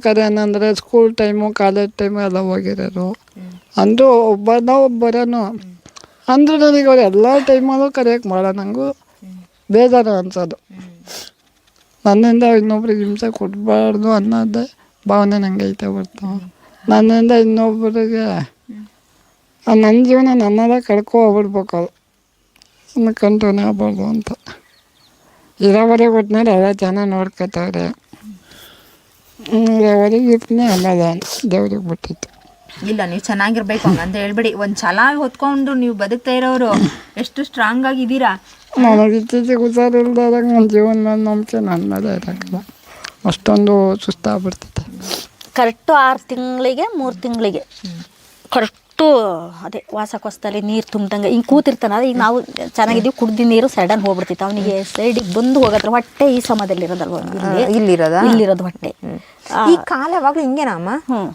ಕರೆ ಏನಂದರೆ, ಸ್ಕೂಲ್ ಟೈಮು, ಕಾಲೇಜ್ ಟೈಮು ಎಲ್ಲ ಹೋಗಿರೋರು. ಅಂದರೂ ಒಬ್ಬರನ್ನ ಒಬ್ಬರನು ಅಂದರೂ ನನಗೆ ಅವ್ರು ಎಲ್ಲ ಟೈಮಲ್ಲೂ ಕರೆಯಕ್ಕೆ ಮಾಡೋ ನನಗೂ ಬೇಜಾರು ಅನ್ಸೋದು. ನನ್ನಿಂದ ಇನ್ನೊಬ್ರಿಗೆ ಹಿಂಸೆ ಕೊಡಬಾರ್ದು ಅನ್ನೋದೇ ಭಾವನೆ ನನಗೆ ಐತೆ ಬರ್ತು ನನ್ನಿಂದ ಇನ್ನೊಬ್ಬರಿಗೆ ನನ್ನ ಜೀವನ ನನ್ನದೇ ಕಳ್ಕೊ ಅದು. ಕಂಟ್ರೋಲ್ ಆಗ್ಬಾರ್ದು ಅಂತ. ಇರೋವರೆಗೆ ಒಟ್ಟಿನಲ್ಲಿ ಎಲ್ಲ ಜನ ನೋಡ್ಕೊತವ್ರೆ ಇರೋವರೆಗೆ ಇರ್ತೀನಿ ಅನ್ನೋದ ದೇವ್ರಿಗೆ ಬಿಟ್ಟಿತ್ತು ಇಲ್ಲ ನೀವು ಚೆನ್ನಾಗಿರ್ಬೇಕು ಅಂತ ಹೇಳ್ಬೇಡಿ. ಒಂದ್ ಛಲ ಹೊತ್ಕೊಂಡು ನೀವು ಬದುಕ್ತಾ ಇರೋರು ಎಷ್ಟು ಸ್ಟ್ರಾಂಗ್ ಆಗಿದ್ದೀರಾ? ನನಗೆ ಇತ್ತೀಚೆಗೆ ನನ್ನ ಜೀವನ ಮೇಲೆ ನಂಬಿಕೆ ನನ್ನ ಮೇಲೆ ಇರೋಕ್ಕಿಲ್ಲ ಅಷ್ಟೊಂದು ಸುಸ್ತಾಗ್ಬಿಡ್ತೈತೆ ಕರೆಕ್ಟು ಆರು ತಿಂಗಳಿಗೆ ಮೂರು ತಿಂಗಳಿಗೆ. ಕರೆಕ್ಟು ಅದೇ ವಾಸಕ್ಕೋಸ್ತಲ್ಲಿ ನೀರು ತುಂಬ್ದಂಗೆ ಹಿಂಗೆ ಕೂತಿರ್ತಾನ. ಈಗ ನಾವು ಚೆನ್ನಾಗಿದ್ದೀವಿ ಕುಡ್ದಿ ನೀರು ಸಡನ್ ಹೋಗ್ಬಿಡ್ತಿತ್ತು. ಅವನಿಗೆ ಸೈಡಿಗೆ ಬಂದು ಹೋಗತ್ರ ಹೊಟ್ಟೆ ಈ ಸಮದಲ್ಲಿರೋದಲ್ವ ಇಲ್ಲಿ ಇಲ್ಲಿರೋದ? ಇಲ್ಲಿರೋದು ಹೊಟ್ಟೆ. ಈ ಕಾಲ ಯಾವಾಗ್ಲೂ ಹಿಂಗೇನಾ ಅಮ್ಮ?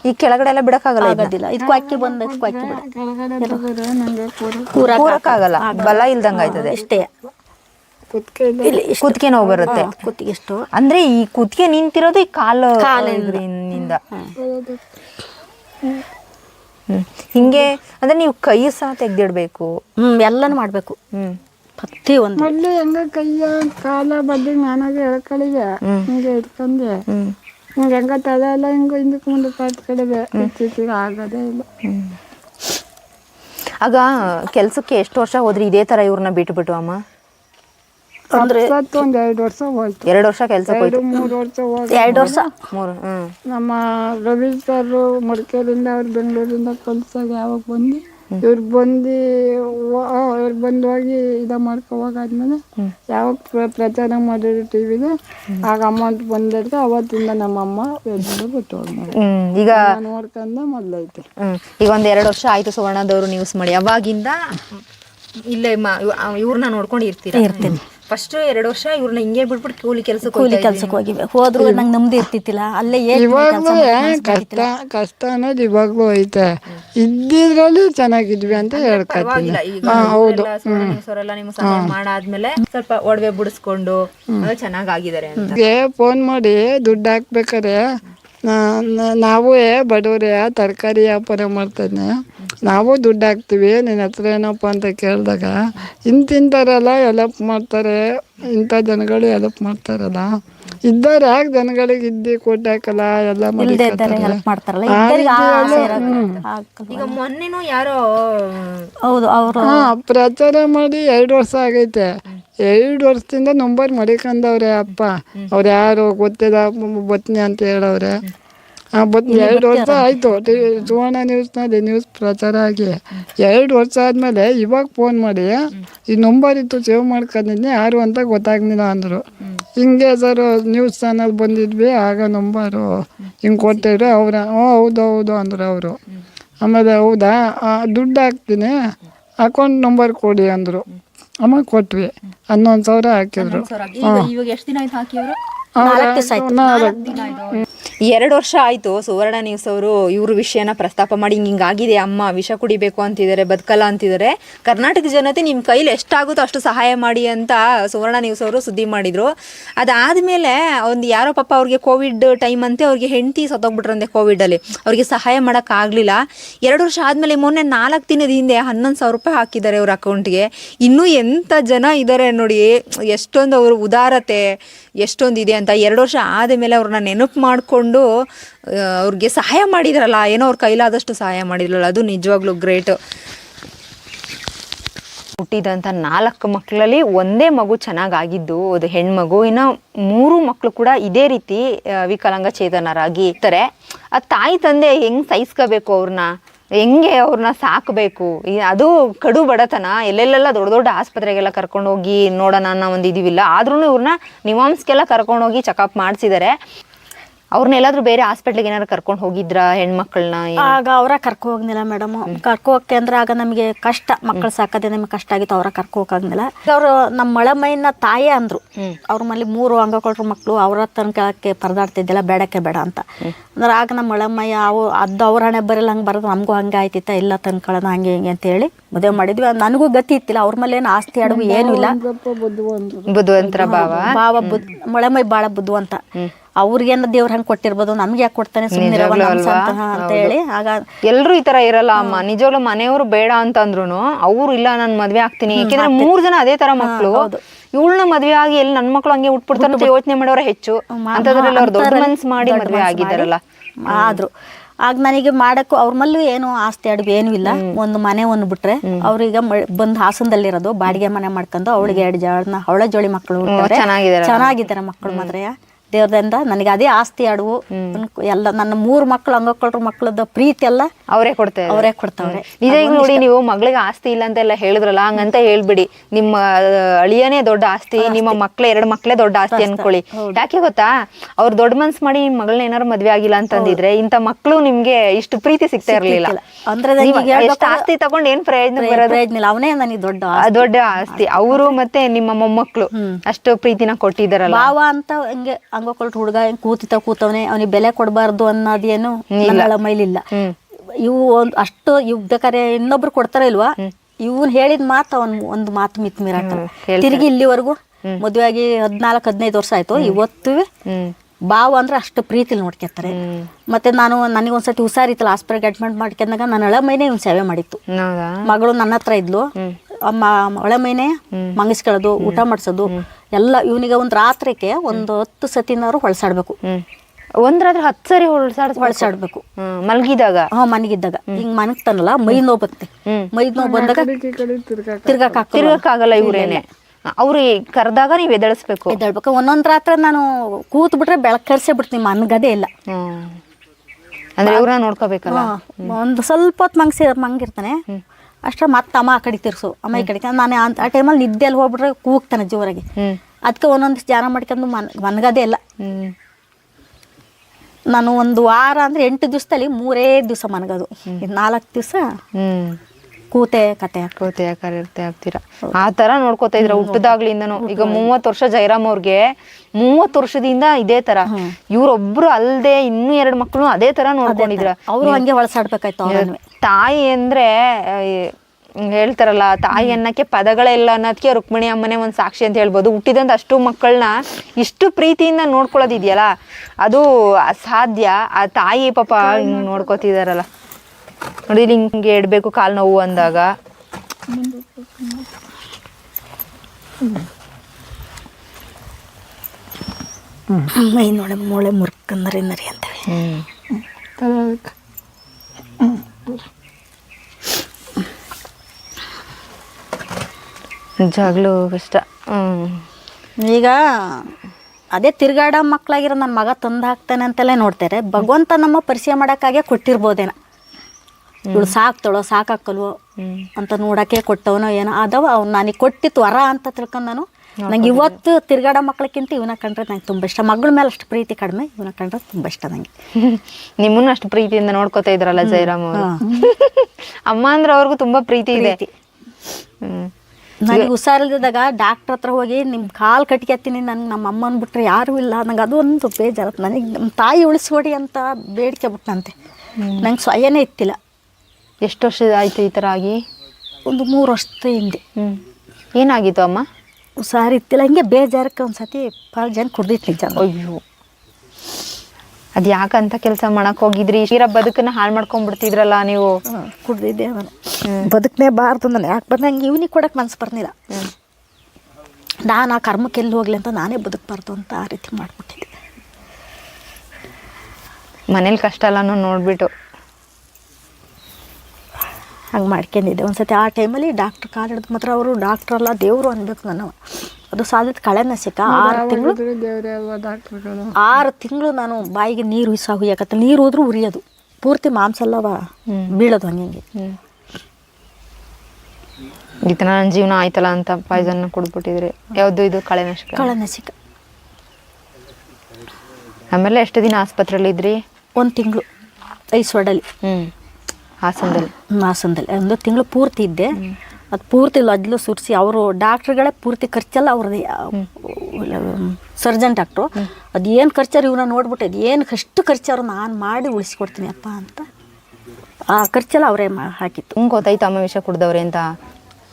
ಈ ಕೆಳಗಡೆ ಎಲ್ಲ ಬಿಡಕ್ಕಾಗಲ್ಲ? ಆಗೋದಿಲ್ಲ. ಇದಕ್ಕೂ ಅಕ್ಕಿ ಬಂದ ಇದಕ್ಕೂ ಅಕ್ಕಿ ಬಿಡ. ಕೂರಕ್ಕಾಗಲ್ಲ. ಬಲ ಇಲ್ದಂಗ ಆಯ್ತದೆ. ಇಷ್ಟೇ. ಕುತ್ಕೆ ಕುತ್ತಿಗೆ ನೋವು ಬರುತ್ತೆ ಕುತ್ತಿಗೆ ಎಷ್ಟು ಅಂದ್ರೆ ಈ ಕುತ್ತಿಗೆ ನಿಂತಿರೋದು ಈ ಕಾಲು ಕಾಲಿಂದ ಹಿಂಗೆ ಅಂದ್ರೆ ನೀವು ಕೈ ಸಹ ತೆಗ್ದಿಡ್ಬೇಕು. ಹ್ಮ್ ಎಲ್ಲನೂ ಮಾಡಬೇಕು. ಹ್ಮ್. ಪ್ರತಿ ಒಂದು. ಮೊದ್ಲು ಹೆಂಗ ಕೈಯ ಕಾಲ ಬದ್ಲಿಗೆ ಮ್ಯಾನಾಗ ಎಳ್ಕೊಳ್ಳಿದೆ ಹಿಂಗೆ ಇಟ್ಕೊಂಡೆ ಹ್ಮ್. ಹಿಂಗೆ ಹೆಂಗ ತಲೆ ಎಲ್ಲ ಹಿಂಗ ಹಿಂದಕ್ಕೆ ಮುಂದೆ ಕಟ್ಕಡಿದೆ ಇತ್ತೀಚೆಗೆ ಆಗೋದೇ ಇಲ್ಲ. ಆಗ ಕೆಲ್ಸಕ್ಕೆ ಎಷ್ಟು ವರ್ಷ ಹೋದ್ರಿ? ಇದೇ ತರ ಇವ್ರನ್ನ ಬಿಟ್ಬಿಟ್ಟು ಅಮ್ಮ ಅಂದ್ರೆ ಒಂದು ಎರಡು ವರ್ಷ ಹೋಯ್ತು. ಎರಡು ವರ್ಷ ಕೆಲಸ ಹೋಯ್ತು. ಎರಡು ಮೂರು ವರ್ಷ ಹೋಗಿ ಎರಡು ವರ್ಷ? ಮೂರು ಹ್ಮ್. ನಮ್ಮ ರವಿ ಸರ್ ಮಡಿಕೇರಿಯಿಂದ ಅವ್ರು ಬೆಂಗಳೂರಿಂದ ಕಲ್ಸಾಗ ಯಾವಾಗ ಬಂದು ಇವ್ರು ಬಂದು ಇವ್ರು ಬಂದು ಹೋಗಿ ಇದ ಮಾಡ್ಕೊ ಹೋಗಾದ್ಮೇಲೆ ಯಾವಾಗ ಪ್ರ- ಪ್ರಚಾರ ಮಾಡಿದ್ರು ಟಿ ವಿದು ಆಗ ಅಮೌಂಟ್ ಬಂದಿದ್ರೆ ಅವತ್ತಿಂದ ನಮ್ಮಮ್ಮ ಎದ್ದು ಬಿಟ್ಟು ಹ್ಮ್ ಈಗ ನೋಡ್ಕೊಂಡ ಮೊದಲೈತೆ ಹ್ಮ್ ಈಗ ಒಂದ್ ಎರಡು ವರ್ಷ ಆಯ್ತು ಸುವರ್ಣದವರು ನ್ಯೂಸ್ ಮಾಡಿ. ಅವಾಗಿಂದ ಇಲ್ಲೇ ಇವ್ರನ್ನ ನೋಡ್ಕೊಂಡು ಇರ್ತೀರಾ? ಇರ್ತೀನಿ. ಫಸ್ಟ್ ಎರಡು ವರ್ಷ ಇವ್ರನ್ನ ಹಿಂಗೆ ಬಿಟ್ಬಿಟ್ಟು ಕೂಲಿ ಕೆಲಸಕ್ಕೆ ಕೂಲಿ ಕೆಲಸಕ್ಕೆ ಹೋಗಿ ಹೋದ್ರು ನಂಗೆ ನಮ್ದು ಇರ್ತಿತ್ತಿಲ್ಲ. ಅಲ್ಲೇ ಇವಾಗ್ಲೂ ಕಷ್ಟ ಕಷ್ಟ ಅನ್ನೋದು ಇವಾಗ್ಲೂ ಐತೆ. ಇದ್ದಿದ್ರಲ್ಲಿ ಚೆನ್ನಾಗಿದ್ವಿ ಅಂತ ಹೇಳ್ಕೊತೀನಿ ಹಾ ಹೌದು. ಅವರೆಲ್ಲ ನಿಮ್ಗೆ ಸಹಾಯ ಮಾಡಾದ್ಮೇಲೆ ಸ್ವಲ್ಪ ಒಡವೆ ಬಿಡಿಸ್ಕೊಂಡು ನನಗೆ ಫೋನ್ ಮಾಡಿ ದುಡ್ಡು ನಾ- ನಾವು ಬಡವ್ರೆ, ತರಕಾರಿ ವ್ಯಾಪಾರ ಮಾಡ್ತಾನೆ. ನಾವು ದುಡ್ಡು ಹಾಕ್ತೀವಿ ನಿನ್ನ ಹತ್ರ ಏನಪ್ಪ ಅಂತ ಕೇಳಿದಾಗ ಇಂತಿಂಥವರೆಲ್ಲ ಎಲ್ಪ್ ಮಾಡ್ತಾರೆ. ಇಂಥ ಜನಗಳು ಎಲ್ಪ್ ಮಾಡ್ತಾರಲ್ಲ. ಇದ್ದಾರೆ ಯಾಕೆ ಜನಗಳಿಗೆ ಇದ್ದಿ ಕೊಟ್ಟಾಕಲ್ಲ ಎಲ್ಲ ಇಲ್ದೇ ಇದ್ದಾರೆ ಹೆಲ್ಪ್ ಮಾಡ್ತಾರಲ್ಲ. ಇದ್ದರಿಗೆ ಆಸೆ ಇರೋದು. ಆಗ್ಕಲ್ವಾ? ಈಗ ಮೊನ್ನೆನೂ ಯಾರೋ ಹೌದು ಅವರು ಹಾ ಪ್ರಚಾರ ಮಾಡಿ ಎರಡು ವರ್ಷ ಆಗೈತೆ. ಎರಡು ವರ್ಷದಿಂದ ನಂಬರ್ ಮಡಿಕೊಂಡವ್ರೆ ಅಪ್ಪ. ಅವ್ರು ಯಾರು ಗೊತ್ತಿಲ್ಲ ಬತ್ನಿ ಅಂತ ಹೇಳವ್ರೆ. ಎರಡು ವರ್ಷ ಆಯಿತು. ಟಿ- ಸುವರ್ಣ ನ್ಯೂಸ್ನಲ್ಲಿ ನ್ಯೂಸ್ ಪ್ರಚಾರ ಆಗಿ. ಎರಡು ವರ್ಷ ಆದಮೇಲೆ ಇವಾಗ ಫೋನ್ ಮಾಡಿ ಈ ನಂಬರ್ ಇತ್ತು ಸೇವ್ ಮಾಡ್ಕೊಂಡಿದ್ನಿ ಯಾರು ಅಂತ ಗೊತ್ತಾಗ್ಲಿಲ್ಲ ಅಂದರು. ಹಿಂಗೆ ಸರ್ ನ್ಯೂಸ್ ಚಾನಲ್ ಬಂದಿದ್ವಿ ಆಗ ನಂಬರು ಹಿಂಗೆ ಕೊಟ್ಟಿದ್ರು ಅವ್ರ ಹ್ಞೂ ಹೌದು ಹೌದು ಅಂದರು ಅವರು. ಆಮೇಲೆ ಹೌದಾ? ದುಡ್ಡು ಹಾಕ್ತೀನಿ ಅಕೌಂಟ್ ನಂಬರ್ ಕೊಡಿ ಅಂದರು. ಅಮ್ಮ ಕೊಟ್ವಿ. ಹನ್ನೊಂದು ಸಾವಿರ ಹಾಕಿದ್ರು. ನಾಲ್ಕು ದಿವಸ ಆಯ್ತು. ಎರಡು ವರ್ಷ ಆಯ್ತು ಸುವರ್ಣ ನ್ಯೂಸ್ ಅವರು ಇವ್ರ ವಿಷಯನ ಪ್ರಸ್ತಾಪ ಮಾಡಿ ಹಿಂಗ್ ಹಿಂಗಾಗಿದೆ ಅಮ್ಮ ವಿಷ ಕುಡಿಬೇಕು ಅಂತಿದ್ದಾರೆ ಬದುಕಲ್ಲ ಅಂತಿದ್ದಾರೆ. ಕರ್ನಾಟಕ ಜನತೆ ನಿಮ್ಮ ಕೈಲಿ ಎಷ್ಟಾಗುತ್ತೋ ಅಷ್ಟು ಸಹಾಯ ಮಾಡಿ ಅಂತ ಸುವರ್ಣ ನ್ಯೂಸ್ ಅವರು ಸುದ್ದಿ ಮಾಡಿದ್ರು. ಅದಾದ್ಮೇಲೆ ಒಂದು ಯಾರೋ ಪಾಪ ಅವ್ರಿಗೆ ಕೋವಿಡ್ ಟೈಮ್ ಅಂತೆ ಅವ್ರಿಗೆ ಹೆಂಡತಿ ಸತ್ತೋಗ್ಬಿಟ್ರಂತೆ ಕೋವಿಡಲ್ಲಿ ಅವ್ರಿಗೆ ಸಹಾಯ ಮಾಡೋಕ್ಕಾಗಲಿಲ್ಲ ಎರಡು ವರ್ಷ ಆದಮೇಲೆ ಮೊನ್ನೆ ನಾಲ್ಕು ದಿನದ ಹಿಂದೆ ಹನ್ನೊಂದು ಸಾವಿರ ರೂಪಾಯಿ ಹಾಕಿದ್ದಾರೆ ಅವ್ರ ಅಕೌಂಟ್ಗೆ ಇನ್ನೂ ಎಂಥ ಜನ ಇದ್ದಾರೆ ನೋಡಿ ಎಷ್ಟೊಂದು ಅವ್ರ ಉದಾರತೆ. ಎಷ್ಟೊಂದು ಇದೆ ಅಂತ ಎರಡು ವರ್ಷ ಆದಮೇಲೆ ಅವ್ರನ್ನ ನೆನಪು ಮಾಡಿಕೊಂಡು ಅವ್ರಿಗೆ ಸಹಾಯ ಮಾಡಿದ್ರಲ್ಲ, ಏನೋ ಅವ್ರ ಕೈಲಾದಷ್ಟು ಸಹಾಯ ಮಾಡಿದ್ರಲ್ಲ, ಅದು ನಿಜವಾಗ್ಲೂ ಗ್ರೇಟ್. ಹುಟ್ಟಿದಂಥ ನಾಲ್ಕು ಮಕ್ಕಳಲ್ಲಿ ಒಂದೇ ಮಗು ಚೆನ್ನಾಗಾಗಿದ್ದು, ಅದು ಹೆಣ್ಮಗು, ಇನ್ನು ಮೂರು ಮಕ್ಕಳು ಕೂಡ ಇದೇ ರೀತಿ ವಿಕಲಾಂಗ ಚೇತನರಾಗಿ ಇರ್ತಾರೆ. ಆ ತಾಯಿ ತಂದೆ ಹೆಂಗ್ ಸಹಿಸ್ಕೋಬೇಕು ಅವ್ರನ್ನ ಹೆಂಗೆ ಅವ್ರನ್ನ ಸಾಕಬೇಕು? ಅದು ಕಡು ಬಡತನ. ಎಲ್ಲೆಲ್ಲೆಲ್ಲ ದೊಡ್ಡ ದೊಡ್ಡ ಆಸ್ಪತ್ರೆಗೆಲ್ಲ ಕರ್ಕೊಂಡು ಹೋಗಿ ನೋಡೋಣ ಅನ್ನೋ ಒಂದು ಇದಿವಿಲ್ಲ. ಆದ್ರೂ ಇವ್ರನ್ನ ನಿವಾಮ್ಸ್ಗೆಲ್ಲ ಕರ್ಕೊಂಡು ಹೋಗಿ ಚೆಕಪ್ ಮಾಡಿಸಿದ್ದಾರೆ ಅವ್ರನ್ನೆಲ್ಲಾದ್ರೂ ಬೇರೆ ಹಾಸ್ಪಿಟ್ಲಿಗೆ ಏನಾದ್ರು ಕರ್ಕೊಂಡು ಹೋಗಿದ್ರ? ಹೆಣ್ಮಕ್ಳನ್ನ ಆಗ ಅವರ ಕರ್ಕೊ ಹೋಗ್ನಿಲ್ಲ ಮೇಡಮ್ ಕರ್ಕೊ ಹೋಗಕ್ಕೆ ಅಂದ್ರೆ ಆಗ ನಮಗೆ ಕಷ್ಟ. ಮಕ್ಕಳು ಸಾಕೋದೇ ನಮಗೆ ಕಷ್ಟ ಆಗಿತ್ತು ಅವರ ಕರ್ಕೊ ಹೋಗಂಗಿಲ್ಲ ಅವರು ನಮ್ಮ ಮಳಮೈನ ತಾಯೇ ಅಂದ್ರು. ಅವ್ರ ಮನೇಲಿ ಮೂರು ಅಂಗಕೊಟ್ರ ಮಕ್ಕಳು ಅವರ ಕೇಳಕ್ಕೆ ಪರದಾಡ್ತಿದ್ದಿಲ್ಲ ಬೇಡಕ್ಕೆ ಬೇಡ ಅಂತ. ಅಂದ್ರೆ ಆಗ ನಮ್ಮ ಮಳಮಯ್ಯ ಅವು ಅದು ಅವ್ರ ಹಣೆ ಬರಲ್ಲ ಹಂಗೆ ಬರೋದು ನಮಗೂ ಹಂಗೆ ಆಯ್ತಿತ್ತ ಇಲ್ಲ ತನ್ಕೊಳ್ಳೋಣ ಹಂಗೆ ಹಿಂಗೆ ಅಂತ ಹೇಳಿ ಮದುವೆ ಮಾಡಿದ್ವಿ. ನನಗೂ ಗತಿ ಇತ್ತಿಲ್ಲ ಅವ್ರ ಮೇಲೆ ಏನು ಆಸ್ತಿ ಅಡವು ಏನೂ ಇಲ್ಲ. ಬುದ್ಧಿವಂತರ. ಭಾವ. ಭಾವ ಬುದ್ ಮಳಮೈ ಬಾಳ ಬುದ್ಧಿವಂತ. ಅವ್ರಿಗೇನ ದೇವ್ರ ಹಂಗೆ ಕೊಟ್ಟಿರ್ಬೋದು ನಮ್ಗೆ ಯಾಕೆ ಕೊಡ್ತಾನೆ ಸುಮ್ಮನೆ ಅಂತ ಹೇಳಿ ಆಗ ಎಲ್ಲರೂ ಈ ತರ ಇರಲ್ಲ ಅಮ್ಮ. ನಿಜವಾಗ್ಲೂ ಮನೆಯವರು ಬೇಡ ಅಂತಂದ್ರು ಅವ್ರು ಇಲ್ಲ ನಾನು ಮದ್ವೆ ಆಗ್ತೀನಿ. ಯಾಕೆಂದ್ರೆ ಮೂರ್ ಜನ ಅದೇ ತರ ಮಕ್ಳು. ಇವಳನ್ನ ಮದ್ವೆ ಆಗಿ ಎಲ್ಲಿ ನನ್ ಮಕ್ಳು ಹಂಗೆ ಉಟ್ಬಿಡ್ತಾರೆ ಅಂತ ಯೋಚನೆ ಮಾಡೋರ ಹೆಚ್ಚು. ಅಂತದ್ರಲ್ಲಿ ಅವ್ರು ದೊಡ್ಡ ಮನ್ಸ್ ಮಾಡಿ ಮದ್ವೆ ಮನ್ಸ್ ಆಗಿದ್ದಾರಲ್ಲ. ಆದ್ರು. ಆಗ ನನಗೆ ಮಾಡಕ್ಕೂ ಅವ್ರ ಮಲ್ಲೂ ಏನು ಆಸ್ತಿ ಅಡುಗೆ ಏನು ಇಲ್ಲ. ಒಂದು ಮನೆ ಒಂದು ಬಿಟ್ರೆ ಅವ್ರೀಗ ಬಂದ್ ಹಾಸನದಲ್ಲಿರೋದು ಬಾಡಿಗೆ ಮನೆ ಮಾಡ್ಕೊಂಡು ಅವಳಿಗೆ ಎರಡು ಜನ ಅವಳ ಜೋಳಿ ಮಕ್ಕಳು. ಚೆನ್ನಾಗಿದ್ದಾರೆ. ಮಕ್ಕಳು ಮಾತ್ರ. ದೇವ್ರದಿಂದ ನನಗೆ ಅದೇ ಆಸ್ತಿ ಆಡುವು. ಎಲ್ಲ ನನ್ನ ಮೂರು ಮಕ್ಕಳು ಅಂಗಕ್ಕೊಳ್ರ ಮಕ್ಕಳದ ಪ್ರೀತಿ ಎಲ್ಲ ಅವರೇ ಕೊಡ್ತಾರೆ ಅವರೇ ಕೊಡ್ತಾವ್ರೆ. ನಿಜ ಈಗ ನೋಡಿ ನೀವು ಮಗಳಿಗೆ ಆಸ್ತಿ ಇಲ್ಲ ಅಂತ ಎಲ್ಲ ಹೇಳಿದ್ರಲ್ಲ ಹಂಗಂತ ಹೇಳ್ಬಿಡಿ. ನಿಮ್ಮ ಅಳಿಯನೇ ದೊಡ್ಡ ಆಸ್ತಿ ನಿಮ್ಮ ಮಕ್ಳ ಎರಡು ಮಕ್ಳೇ ದೊಡ್ಡ ಆಸ್ತಿ ಅನ್ಕೊಳ್ಳಿ. ಯಾಕೆ ಗೊತ್ತಾ? ಅವ್ರು ದೊಡ್ಡ ಮನ್ಸ್ ಮಾಡಿ ನಿಮ್ ಮಗಳನ್ನ ಏನಾರು ಮದ್ವೆ ಆಗಿಲ್ಲ ಅಂತಂದಿದ್ರೆ ಇಂತ ಮಕ್ಳು ನಿಮ್ಗೆ ಇಷ್ಟು ಪ್ರೀತಿ ಸಿಗ್ತಾ ಇರ್ಲಿಲ್ಲ. ಅಂದ್ರೆ ಆಸ್ತಿ ತಗೊಂಡ್ ಏನ್ ಪ್ರಯೋಜನ ಬರೋದು? ಪ್ರಯೋಜನ ಇಲ್ಲ. ಅವನೇ ನನಗೆ ದೊಡ್ಡ ದೊಡ್ಡ ಆಸ್ತಿ. ಅವರು ಮತ್ತೆ ನಿಮ್ಮ ಮೊಮ್ಮಕ್ಳು. ಅಷ್ಟು ಪ್ರೀತಿನ ಕೊಟ್ಟಿದಾರಲ್ಲ ಭಾವ ಅಂತ ಹಂಗೆ ಹಂಗಕೊಳ್ರ ಹುಡುಗ ಹೆಂಗ್ ಕೂತಿತ ಕೂತವನೆ ಅವನಿಗೆ ಬೆಲೆ ಕೊಡಬಾರ್ದು ಅನ್ನೋದೇನು ನನ್ನ ಮೈಲಿಲ್ಲ. ಇವು ಒಂದು ಅಷ್ಟು ಬೇಕಾದ್ರೆ ಇನ್ನೊಬ್ರು ಕೊಡ್ತಾರ ಇಲ್ವಾ? ಇವನ್ ಹೇಳಿದ ಮಾತು ಅವನ್ ಒಂದು ಮಾತು ಮಿತ್ ಮೀರಾಕ ತಿರುಗಿ ಇಲ್ಲಿವರೆಗೂ ಮದುವೆ ಆಗಿ ಹದ್ನಾಲ್ಕ ಹದಿನೈದು ವರ್ಷ ಆಯ್ತು. ಇವತ್ತು ಭಾವ ಅಂದ್ರೆ ಅಷ್ಟು ಪ್ರೀತಿಲಿ ನೋಡ್ಕೊತಾರೆ. ಮತ್ತೆ ನಾನು ನನಗೆ ಒಂದ್ಸತಿ ಹುಷಾರಿತ್ತಲ್ಲ ಆಸ್ಪತ್ರೆಗೆ ಅಡ್ಮಿಟ್ ಮಾಡ್ಕೊಂಡಾಗ ನನ್ನ ಒಳ ಮೈನೆ ಇವ್ನು ಸೇವೆ ಮಾಡಿತ್ತು. ಹೌದಾ? ಮಗಳು ನನ್ನ ಹತ್ರ ಇದ್ಲು. ಅಮ್ಮ ಒಳ ಮೈನೆ ಮಂಗಿಸ್ಕೊಳ್ಳೋದು ಊಟ ಮಾಡಿಸೋದು ಎಲ್ಲ ಇವನಿಗೆ ಒಂದು ರಾತ್ರಿಗೆ ಒಂದು ಹತ್ತು ಸತಿನಾರು ಹೊಳಸಾಡ್ಬೇಕು. ಒಂದ್ರಾದ್ರೆ ಹತ್ತು ಸರಿ ಹೊಳಸಾಡ್ ಹೊಳಸಾಡ್ಬೇಕು. ಮಲ್ಗಿದಾಗ ಹಾ ಮನಗಿದ್ದಾಗ ಹಿಂಗ್ ಮನಗ್ತಾನಲ್ಲ ಮೈ ನೋವು ಬತ್ತೆ. ಮೈ ನೋವು ಬಂದಾಗ ತಿರ್ಗಾಕ್ ತಿರ್ಗಕ್ಕಾಗಲ್ಲ ಇವ್ರೇನೆ. ಅವ್ರು ಕರೆದಾಗ ನೀವು ಎದಳಿಸ್ಬೇಕು ಎದ್ದೇಳ್ಬೇಕು. ಒಂದೊಂದ್ ರಾತ್ರಿ ನಾನು ಕೂತ್ ಬಿಟ್ರೆ ಬೆಳಕ್ ಕರ್ಸೇ ಬಿಡ್ತೀನಿ ಮನ್ಗದೇ ಇಲ್ಲ. ಅಂದ್ರೆ ಇವ್ರನ್ನ ನೋಡ್ಕೋಬೇಕಲ್ಲ? ಒಂದು ಸ್ವಲ್ಪ ಹೊತ್ತು ಮಂಗ್ಸಿ ಮಂಗಿರ್ತಾನೆ ಅಷ್ಟೇ ಮತ್ತೆ ಅಮ್ಮ ಆ ಕಡೆ ತಿರ್ಸು ಅಮ್ಮ ಈ ಕಡೆ ನಾನು ಆ- ಟೈಮಲ್ಲಿ ಟೈಮಲ್ಲಿ ನಿದ್ದೆಲ್ಲಿ ಹೋಗ್ಬಿಟ್ರೆ ಕೂಗ್ತಾನೆ ಜೋರಾಗಿ. ಅದಕ್ಕೆ ಒಂದೊಂದು ಧ್ಯಾನ ಮಾಡ್ಕೊಂಡು ಮನ್ ಮನ್ಗದೇ ಇಲ್ಲ. ನಾನು ಒಂದು ವಾರ ಅಂದ್ರೆ ಎಂಟು ದಿವಸದಲ್ಲಿ ಮೂರೇ ದಿವಸ ಮನಗೋದು. ನಾಲ್ಕು ದಿವಸ? ಕೂತೆ ಕತೆ ಕೋತೆ ಕರೆ ಆಗ್ತೀರಾ ಆ ತರ ನೋಡ್ಕೋತಾ ಇದ್ರ ಹುಟ್ಟದಾಗ್ಲಿಂದನು. ಈಗ ಮೂವತ್ತು ವರ್ಷ ಜೈರಾಮ್ ಅವ್ರಿಗೆ ಮೂವತ್ತು ವರ್ಷದಿಂದ ಇದೇ ತರ. ಇವ್ರೊಬ್ರು ಅಲ್ದೆ ಇನ್ನೂ ಎರಡು ಮಕ್ಕಳು ಅದೇ ತರ ನೋಡ್ಕೊಂಡಿದ್ರ. ಅವ್ರು ಹಂಗೆ ಹೊಳಸಾಡ್ಬೇಕಾಯ್ತು ಅವ್ರನ್ನೇ ತಾಯಿ ಅಂದ್ರೆ ಹೇಳ್ತಾರಲ್ಲ ತಾಯಿ ಅನ್ನಕ್ಕೆ ಪದಗಳೇ ಇಲ್ಲ ಅನ್ನೋದಕ್ಕೆ ರುಕ್ಮಿಣಿ ಅಮ್ಮನೆ ಒಂದು ಸಾಕ್ಷಿ ಅಂತ ಹೇಳ್ಬೋದು. ಹುಟ್ಟಿದಂತ ಅಷ್ಟು ಮಕ್ಕಳನ್ನ ಇಷ್ಟು ಪ್ರೀತಿಯಿಂದ ನೋಡ್ಕೊಳ್ಳೋದಿದೆಯಲ್ಲ ಅದು ಅಸಾಧ್ಯ. ಆ ತಾಯಿ ಪಾಪ ಹಿಂಗ್ ನೋಡ್ಕೋತಿದಾರಲ್ಲ. ನೋಡಿ ಹಿಂಗೆ ಇಡಬೇಕು ಕಾಲು ನೋವು ಅಂದಾಗ. ಮೈ ನೋಡಿ ಮೂಳೆ ಮುರ್ಕಂದರಿ ನರಿ ಅಂತ ನಿಜಾಗ್ಲೂ ಕಷ್ಟ. ಹ್ಮ್. ಈಗ ಅದೇ ತಿರ್ಗಾಡ ಮಕ್ಕಳಾಗಿರೋ ನನ್ನ ಮಗ ತಂದು ಹಾಕ್ತಾನೆ ಅಂತೆಲ್ಲ ನೋಡ್ತಾರೆ. ಭಗವಂತ ನಮ್ಮ ಪರಿಚಯ ಮಾಡೋಕ್ಕಾಗೆ ಕೊಟ್ಟಿರ್ಬೋದೇನ. ಇವಳು ಸಾಕ್ತಾಳೋ ಸಾಕಾಕಲ್ವೋ ಅಂತ ನೋಡಕ್ಕೆ ಕೊಟ್ಟವನೋ ಏನೋ. ಅದವ ಅವ್ನು ನನಗೆ ಕೊಟ್ಟಿತ್ತು ವರ ಅಂತ ತಿಳ್ಕೊಂಡು ನಾನು. ನಂಗೆ ಇವತ್ತು ತಿರ್ಗಾಡ ಮಕ್ಕಳಕ್ಕಿಂತ ಇವನ ಕಂಡ್ರೆ ನಂಗೆ ತುಂಬ ಇಷ್ಟ. ಮಗಳ ಮೇಲೆ ಅಷ್ಟು ಪ್ರೀತಿ ಕಡಿಮೆ ಇವನ ಕಂಡ್ರೆ ತುಂಬ ಇಷ್ಟ ನಂಗೆ. [laughs] ನಿಮ್ಮನ್ನ ಅಷ್ಟು ಪ್ರೀತಿಯಿಂದ ನೋಡ್ಕೋತಾ ಇದ್ರಲ್ಲ ಜೈರಾಮ್ [laughs] ಅಮ್ಮ ಅಂದ್ರೆ ಅವ್ರಿಗೂ ತುಂಬಾ ಪ್ರೀತಿ ಇದೆ. ನನಗೆ ಹುಷಾರಿಲ್ದಾಗ ಡಾಕ್ಟರ್ ಹತ್ರ ಹೋಗಿ ನಿಮ್ಮ ಕಾಲು ಕಟ್ಕೊತೀನಿ ನನಗೆ ನಮ್ಮ ಅಮ್ಮನ ಬಿಟ್ರೆ ಯಾರೂ ಇಲ್ಲ. ನಂಗೆ ಅದು ಒಂದು ಬೇಜಾರತ್ತೆ ನನಗೆ ನಮ್ಮ ತಾಯಿ ಉಳಿಸ್ಕೊಡಿ ಅಂತ ಬೇಡಿಕೆ ಬಿಟ್ಟಂತೆ ನಂಗೆ ಸ್ವಯನೇ ಇತ್ತಿಲ್ಲ. ಎಷ್ಟು ವರ್ಷ ಆಯ್ತು ಈ ಥರ ಆಗಿ? ಒಂದು ಮೂರು ವರ್ಷದ ಹಿಂದೆ. ಹ್ಞೂ ಏನಾಗಿತ್ತು ಅಮ್ಮ? ಹುಷಾರಿತ್ತಿಲ್ಲ ಹಿಂಗೆ ಬೇಜಾರಕ್ಕೆ ಒಂದು ಸತಿ ಭಾಳ ಜನ ಕುಡ್ದಿತ್ತು ನಿಜ. ಅಯ್ಯೋ. ಅದು ಯಾಕಂತ ಕೆಲಸ ಮಾಡಕ್ ಹೋಗಿದ್ರಿ? ಶೀರ ಬದುಕನ್ನ ಹಾಳು ಮಾಡ್ಕೊಂಡ್ಬಿಡ್ತಿದ್ರಲ್ಲ ನೀವು? ಕುಡ್ದಿದ್ದೆ ಅವನು. ಬದುಕನೇ ಬಾರ್ದು ನಾನು ಯಾಕೆ ಬಂದಂಗೆ ಇವನಿಗೆ ಕೊಡಕ್ಕೆ ಮನ್ಸು ಬರ್ನಿಲ್ಲ ನಾನು ಆ ಕರ್ಮಕ್ಕೆ ಎಲ್ಲಿ ಹೋಗ್ಲಿ ಅಂತ ನಾನೇ ಬದುಕಬಾರ್ದು ಅಂತ ಆ ರೀತಿ ಮಾಡಿಬಿಟ್ಟಿದ್ದೆ. ಮನೇಲಿ ಕಷ್ಟ ಅಲ್ಲ ನೋಡ್ಬಿಟ್ಟು ಹಂಗೆ ಮಾಡ್ಕೊಂಡಿದ್ದೆ. ಒಂದು ಸತಿ ಆ ಟೈಮಲ್ಲಿ ಡಾಕ್ಟ್ರ್ ಕಾಲು ಹಿಡಿದು ಮಾತ್ರ ಅವರು ಡಾಕ್ಟ್ರಲ್ಲ ದೇವರು ಅನ್ಬೇಕು ನಾನು. ಅದು ಸಾಧ್ಯತೆ ಕಳೆ ಸಿಕ್ಕ ಆರು ತಿಂಗಳು ಆರು ತಿಂಗಳು ನಾನು ಬಾಯಿಗೆ ನೀರು ಉಯ್ಸ ಹುಯ್ಯಾಕತ್ತೆ ನೀರು ಹೋದ್ರೂ ಉರಿಯೋದು. ಪೂರ್ತಿ ಮಾಂಸ ಎಲ್ಲವ ಬೀಳೋದು ಹಂಗೆ ಹ್ಮ್. ಈ ಥರ ನನ್ನ ಜೀವನ ಆಯ್ತಲ್ಲ ಅಂತ ಪಾಯ್ಸನ್ ಕುಡ್ಬಿಟ್ಟಿದ್ರಿ ಯಾವ್ದು ಇದು ಕಳೆನಾಶಿಕ್? ಕಳೆ ನಶಿಕ ಆಮೇಲೆ ಎಷ್ಟು ದಿನ ಆಸ್ಪತ್ರೆಯಲ್ಲಿ ಇದ್ರಿ ಒಂದು ತಿಂಗಳು ಐಸ್ ಹ್ಮ್. ಹಾಸನದಲ್ಲಿ. ಹಾಸನದಲ್ಲಿ. ಒಂದು ತಿಂಗಳು ಪೂರ್ತಿ ಇದ್ದೆ. ಅದು ಪೂರ್ತಿ ಲಜ್ಲು ಸುರಿಸಿ ಅವರು ಡಾಕ್ಟ್ರುಗಳೇ ಪೂರ್ತಿ ಖರ್ಚೆಲ್ಲ ಅವ್ರದ್ದು ಸರ್ಜನ್ ಡಾಕ್ಟ್ರು. ಅದು ಏನು ಖರ್ಚಾರು ಇವನ್ನ ನೋಡ್ಬಿಟ್ಟೆ ಅದು ಏನು ಎಷ್ಟು ಖರ್ಚಾರು ನಾನು ಮಾಡಿ ಉಳಿಸ್ಕೊಡ್ತೀನಿ ಅಪ್ಪ ಅಂತ ಆ ಖರ್ಚೆಲ್ಲ ಅವರೇ ಮಾ ಹಾಕಿತ್ತು. ಹಿಂಗೆ ಗೊತ್ತಾಯ್ತು ಅಮ್ಮ ವಿಷ ಕುಡ್ದವ್ರೆ ಅಂತ?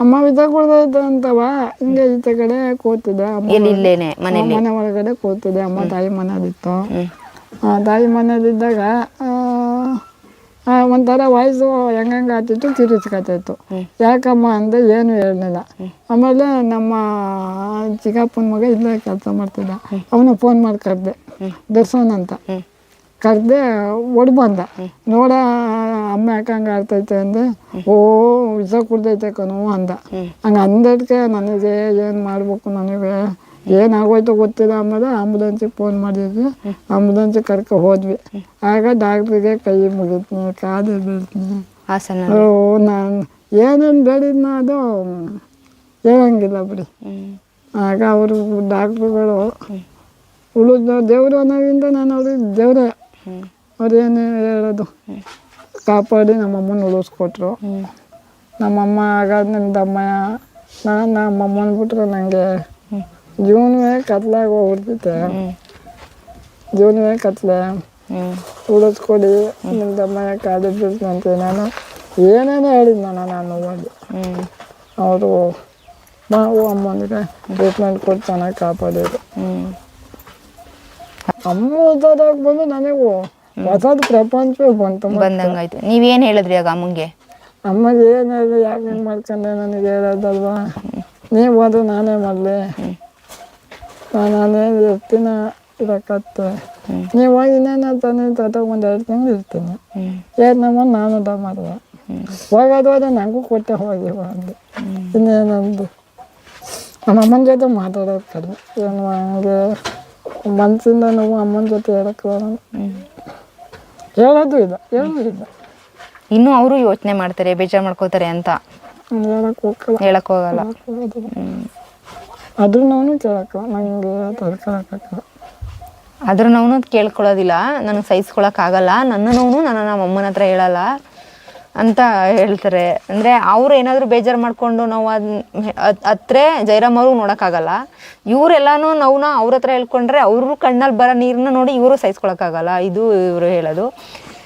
ಅಮ್ಮ ವಿಧ ಕೊಡ್ದೈತೆ ಅಂತವ. ಹಿಂಗೆ ಈಚೆ ಕಡೆ ಕೂತಿದ್ದೆ. ಅಮ್ಮ ಎಲ್ಲಿ ಇಲ್ಲೇನೆ ಮನೆ ಮನೆ ಒಳಗಡೆ ಕೂತಿದ್ದೆ. ಅಮ್ಮ ತಾಯಿ ಮನೆಯಲ್ಲಿತ್ತು. ಆ, ತಾಯಿ ಮನೆಯಲ್ಲಿದ್ದಾಗ ಒಂಥರ ವಯಸ್ಸು ಹೆಂಗಂಗೆ ಆಗ್ತಿತ್ತು ತಿರುಚ್ಕತಿತ್ತು. ಯಾಕಮ್ಮ ಅಂದೆ ಏನು ಹೇಳಲಿಲ್ಲ. ಆಮೇಲೆ ನಮ್ಮ ಚಿಕ್ಕಪ್ಪನ ಮಗ ಇಲ್ಲೇ ಕೆಲಸ ಮಾಡ್ತಿದ್ದ. ಅವನು ಫೋನ್ ಮಾಡಿ ಕರೆದೆ. ದರ್ಶನ್ ಅಂತ. ಕರೆದೆ ಒಡ್ ಬಂದ. ನೋಡ ಅಮ್ಮ ಯಾಕಂಗೆ ಆಡ್ತೈತೆ ಅಂದೆ. ಓ ವಿಷ ಕುಡ್ದೈತೆ ಕಣು ಅಂದ. ಹಂಗೆ ಅಂದಕ್ಕೆ ನನಗೆ ಏನು ಮಾಡಬೇಕು ನನಗೆ? ಏನಾಗೋಯ್ತು ಗೊತ್ತಿಲ್ಲ ಆಮೇಲೆ ಆಂಬುಲೆನ್ಸಿಗೆ ಫೋನ್ ಮಾಡಿದ್ವಿ. ಆಂಬುಲೆನ್ಸಿಗೆ ಕರ್ಕೊ ಹೋದ್ವಿ. ಆಗ ಡಾಕ್ಟ್ರಿಗೆ ಕೈ ಮುಗಿತೀನಿ ಕಾದು ಬೀಳ್ತೀನಿ. ಹಾಸನ ಓ ನಾನು ಏನೇನು ಬೇಡಿದ್ನ ಅದು ಹೇಳಂಗಿಲ್ಲ ಬಿಡಿ. ಆಗ ಅವರು ಡಾಕ್ಟ್ರುಗಳು ಉಳಿದ ದೇವರು ಅನ್ನೋದ್ರಿಂದ ನಾನು ಅವ್ರಿಗೆ ದೇವರೇ. ಅವ್ರೇನು ಹೇಳೋದು ಕಾಪಾಡಿ ನಮ್ಮಮ್ಮನ ಉಳಿಸ್ಕೊಟ್ರು. ನಮ್ಮಮ್ಮ ಆಗ ನಿಮ್ದಮ್ಮ ನಾನು ನಮ್ಮಮ್ಮನ ಬಿಟ್ರೆ ನನಗೆ ಜೀವನವೇ ಕತ್ಲಾಗ ಹೋಗ್ಬಿಡ್ತೈತೆ ಜೀವನವೇ ಕತ್ಲೆ. ಉಳಿಸ್ಕೊಡಿ ನಿಮ್ಮ ನಿಮ್ದಮ್ಮ ಕಾದು ಬೀಳ್ತಂತೆ ನಾನು. ಏನೇನೋ ಹೇಳಿದ್ನ ನಾನು ಹೋಗಿ ಅವರು ನಾವು ಅಮ್ಮನಿಗೆ ಟ್ರೀಟ್ಮೆಂಟ್ ಕೊಟ್ಟು ಚೆನ್ನಾಗಿ ಕಾಪಾಡಿದ್ರು. ಅಮ್ಮ ಓದೋದಾಗ ಬಂದು ನನಗೂ ಹೊಸದು ಪ್ರಪಂಚ ಬಂತು ಬಂದಂಗಾಯ್ತು. ನೀವೇನು ಹೇಳಿದ್ರಿ ಆಗ ಅಮ್ಮಂಗೆ? ಅಮ್ಮಗೆ ಏನು ಹೇಳಿ ಯಾಕೆ ಹಿಂಗೆ ಮಾಡ್ಕೊಂಡೆ ನನಗೆ ಹೇಳೋದಲ್ವಾ? ನೀವು ಅದು ನಾನೇ ಮಾಡಲಿ ನಾನೇ ಇರ್ತೀನ ಇರಕತ್ತೆ ನೀವು ಹೋಗಿ ಇನ್ನೇನು ತಾನೇ ತೋಟ ಒಂದು ಎರಡು ತಿಂಗಳು ಇರ್ತೀನಿ ಏನು ನಮ್ಮ ನಾನು ದ ಮಾಡಿದೆ ಹೋಗೋದು ಹೋದ ನನಗೂ ಕೊಟ್ಟೆ ಹೋಗಿ ಅಂದೆ ಇನ್ನೇನಂದು ನಮ್ಮ ಅಮ್ಮನ ಜೊತೆ ಮಾತಾಡೋದು ಕಡಿಮೆ ಏನು ಹಂಗೆ ಮನಸ್ಸಿಂದ ನಾವು ಅಮ್ಮನ ಜೊತೆ ಹೇಳಕ್ಕೆ. ಹೇಳೋದು ಇಲ್ಲ ಹೇಳೋದು ಇಲ್ಲ ಇನ್ನು ಅವರು ಯೋಚನೆ ಮಾಡ್ತಾರೆ ಬೇಜಾರು ಮಾಡ್ಕೋತಾರೆ ಅಂತ ಹೇಳಕ್ಕೆ ಹೋಗಲ್ಲ ಹೇಳಕ್ ಹೋಗಲ್ಲ ನಾನು ಕೇಳಕ್ಕ ನನಗೆ ತಡ್ಕೊಳಕ್ಕಾಗಲ್ಲ. ಆದ್ರೂ ನಾವು ಕೇಳ್ಕೊಳ್ಳೋದಿಲ್ಲ, ನನಗೆ ಸಹಿಸ್ಕೊಳಕ್ ಆಗಲ್ಲ ನನ್ನ ನಮ್ಮ ಅಮ್ಮನ ಹತ್ರ ಹೇಳಲ್ಲ ಅಂತ ಹೇಳ್ತಾರೆ. ಅಂದ್ರೆ ಅವ್ರು ಏನಾದರೂ ಬೇಜಾರು ಮಾಡ್ಕೊಂಡು ನಾವು ಅದ್ ಹತ್ರ ಜೈರಾಮ್ ಅವ್ರು ನೋಡೋಕ್ಕಾಗಲ್ಲ. ಇವರೆಲ್ಲನೂ ನೋವನ್ನ ಅವ್ರ ಹತ್ರ ಹೇಳ್ಕೊಂಡ್ರೆ ಅವರು ಕಣ್ಣಲ್ಲಿ ಬರೋ ನೀರನ್ನ ನೋಡಿ ಇವರು ಸಹಿಸ್ಕೊಳಕ್ಕಾಗಲ್ಲ. ಇದು ಇವರು ಹೇಳೋದು.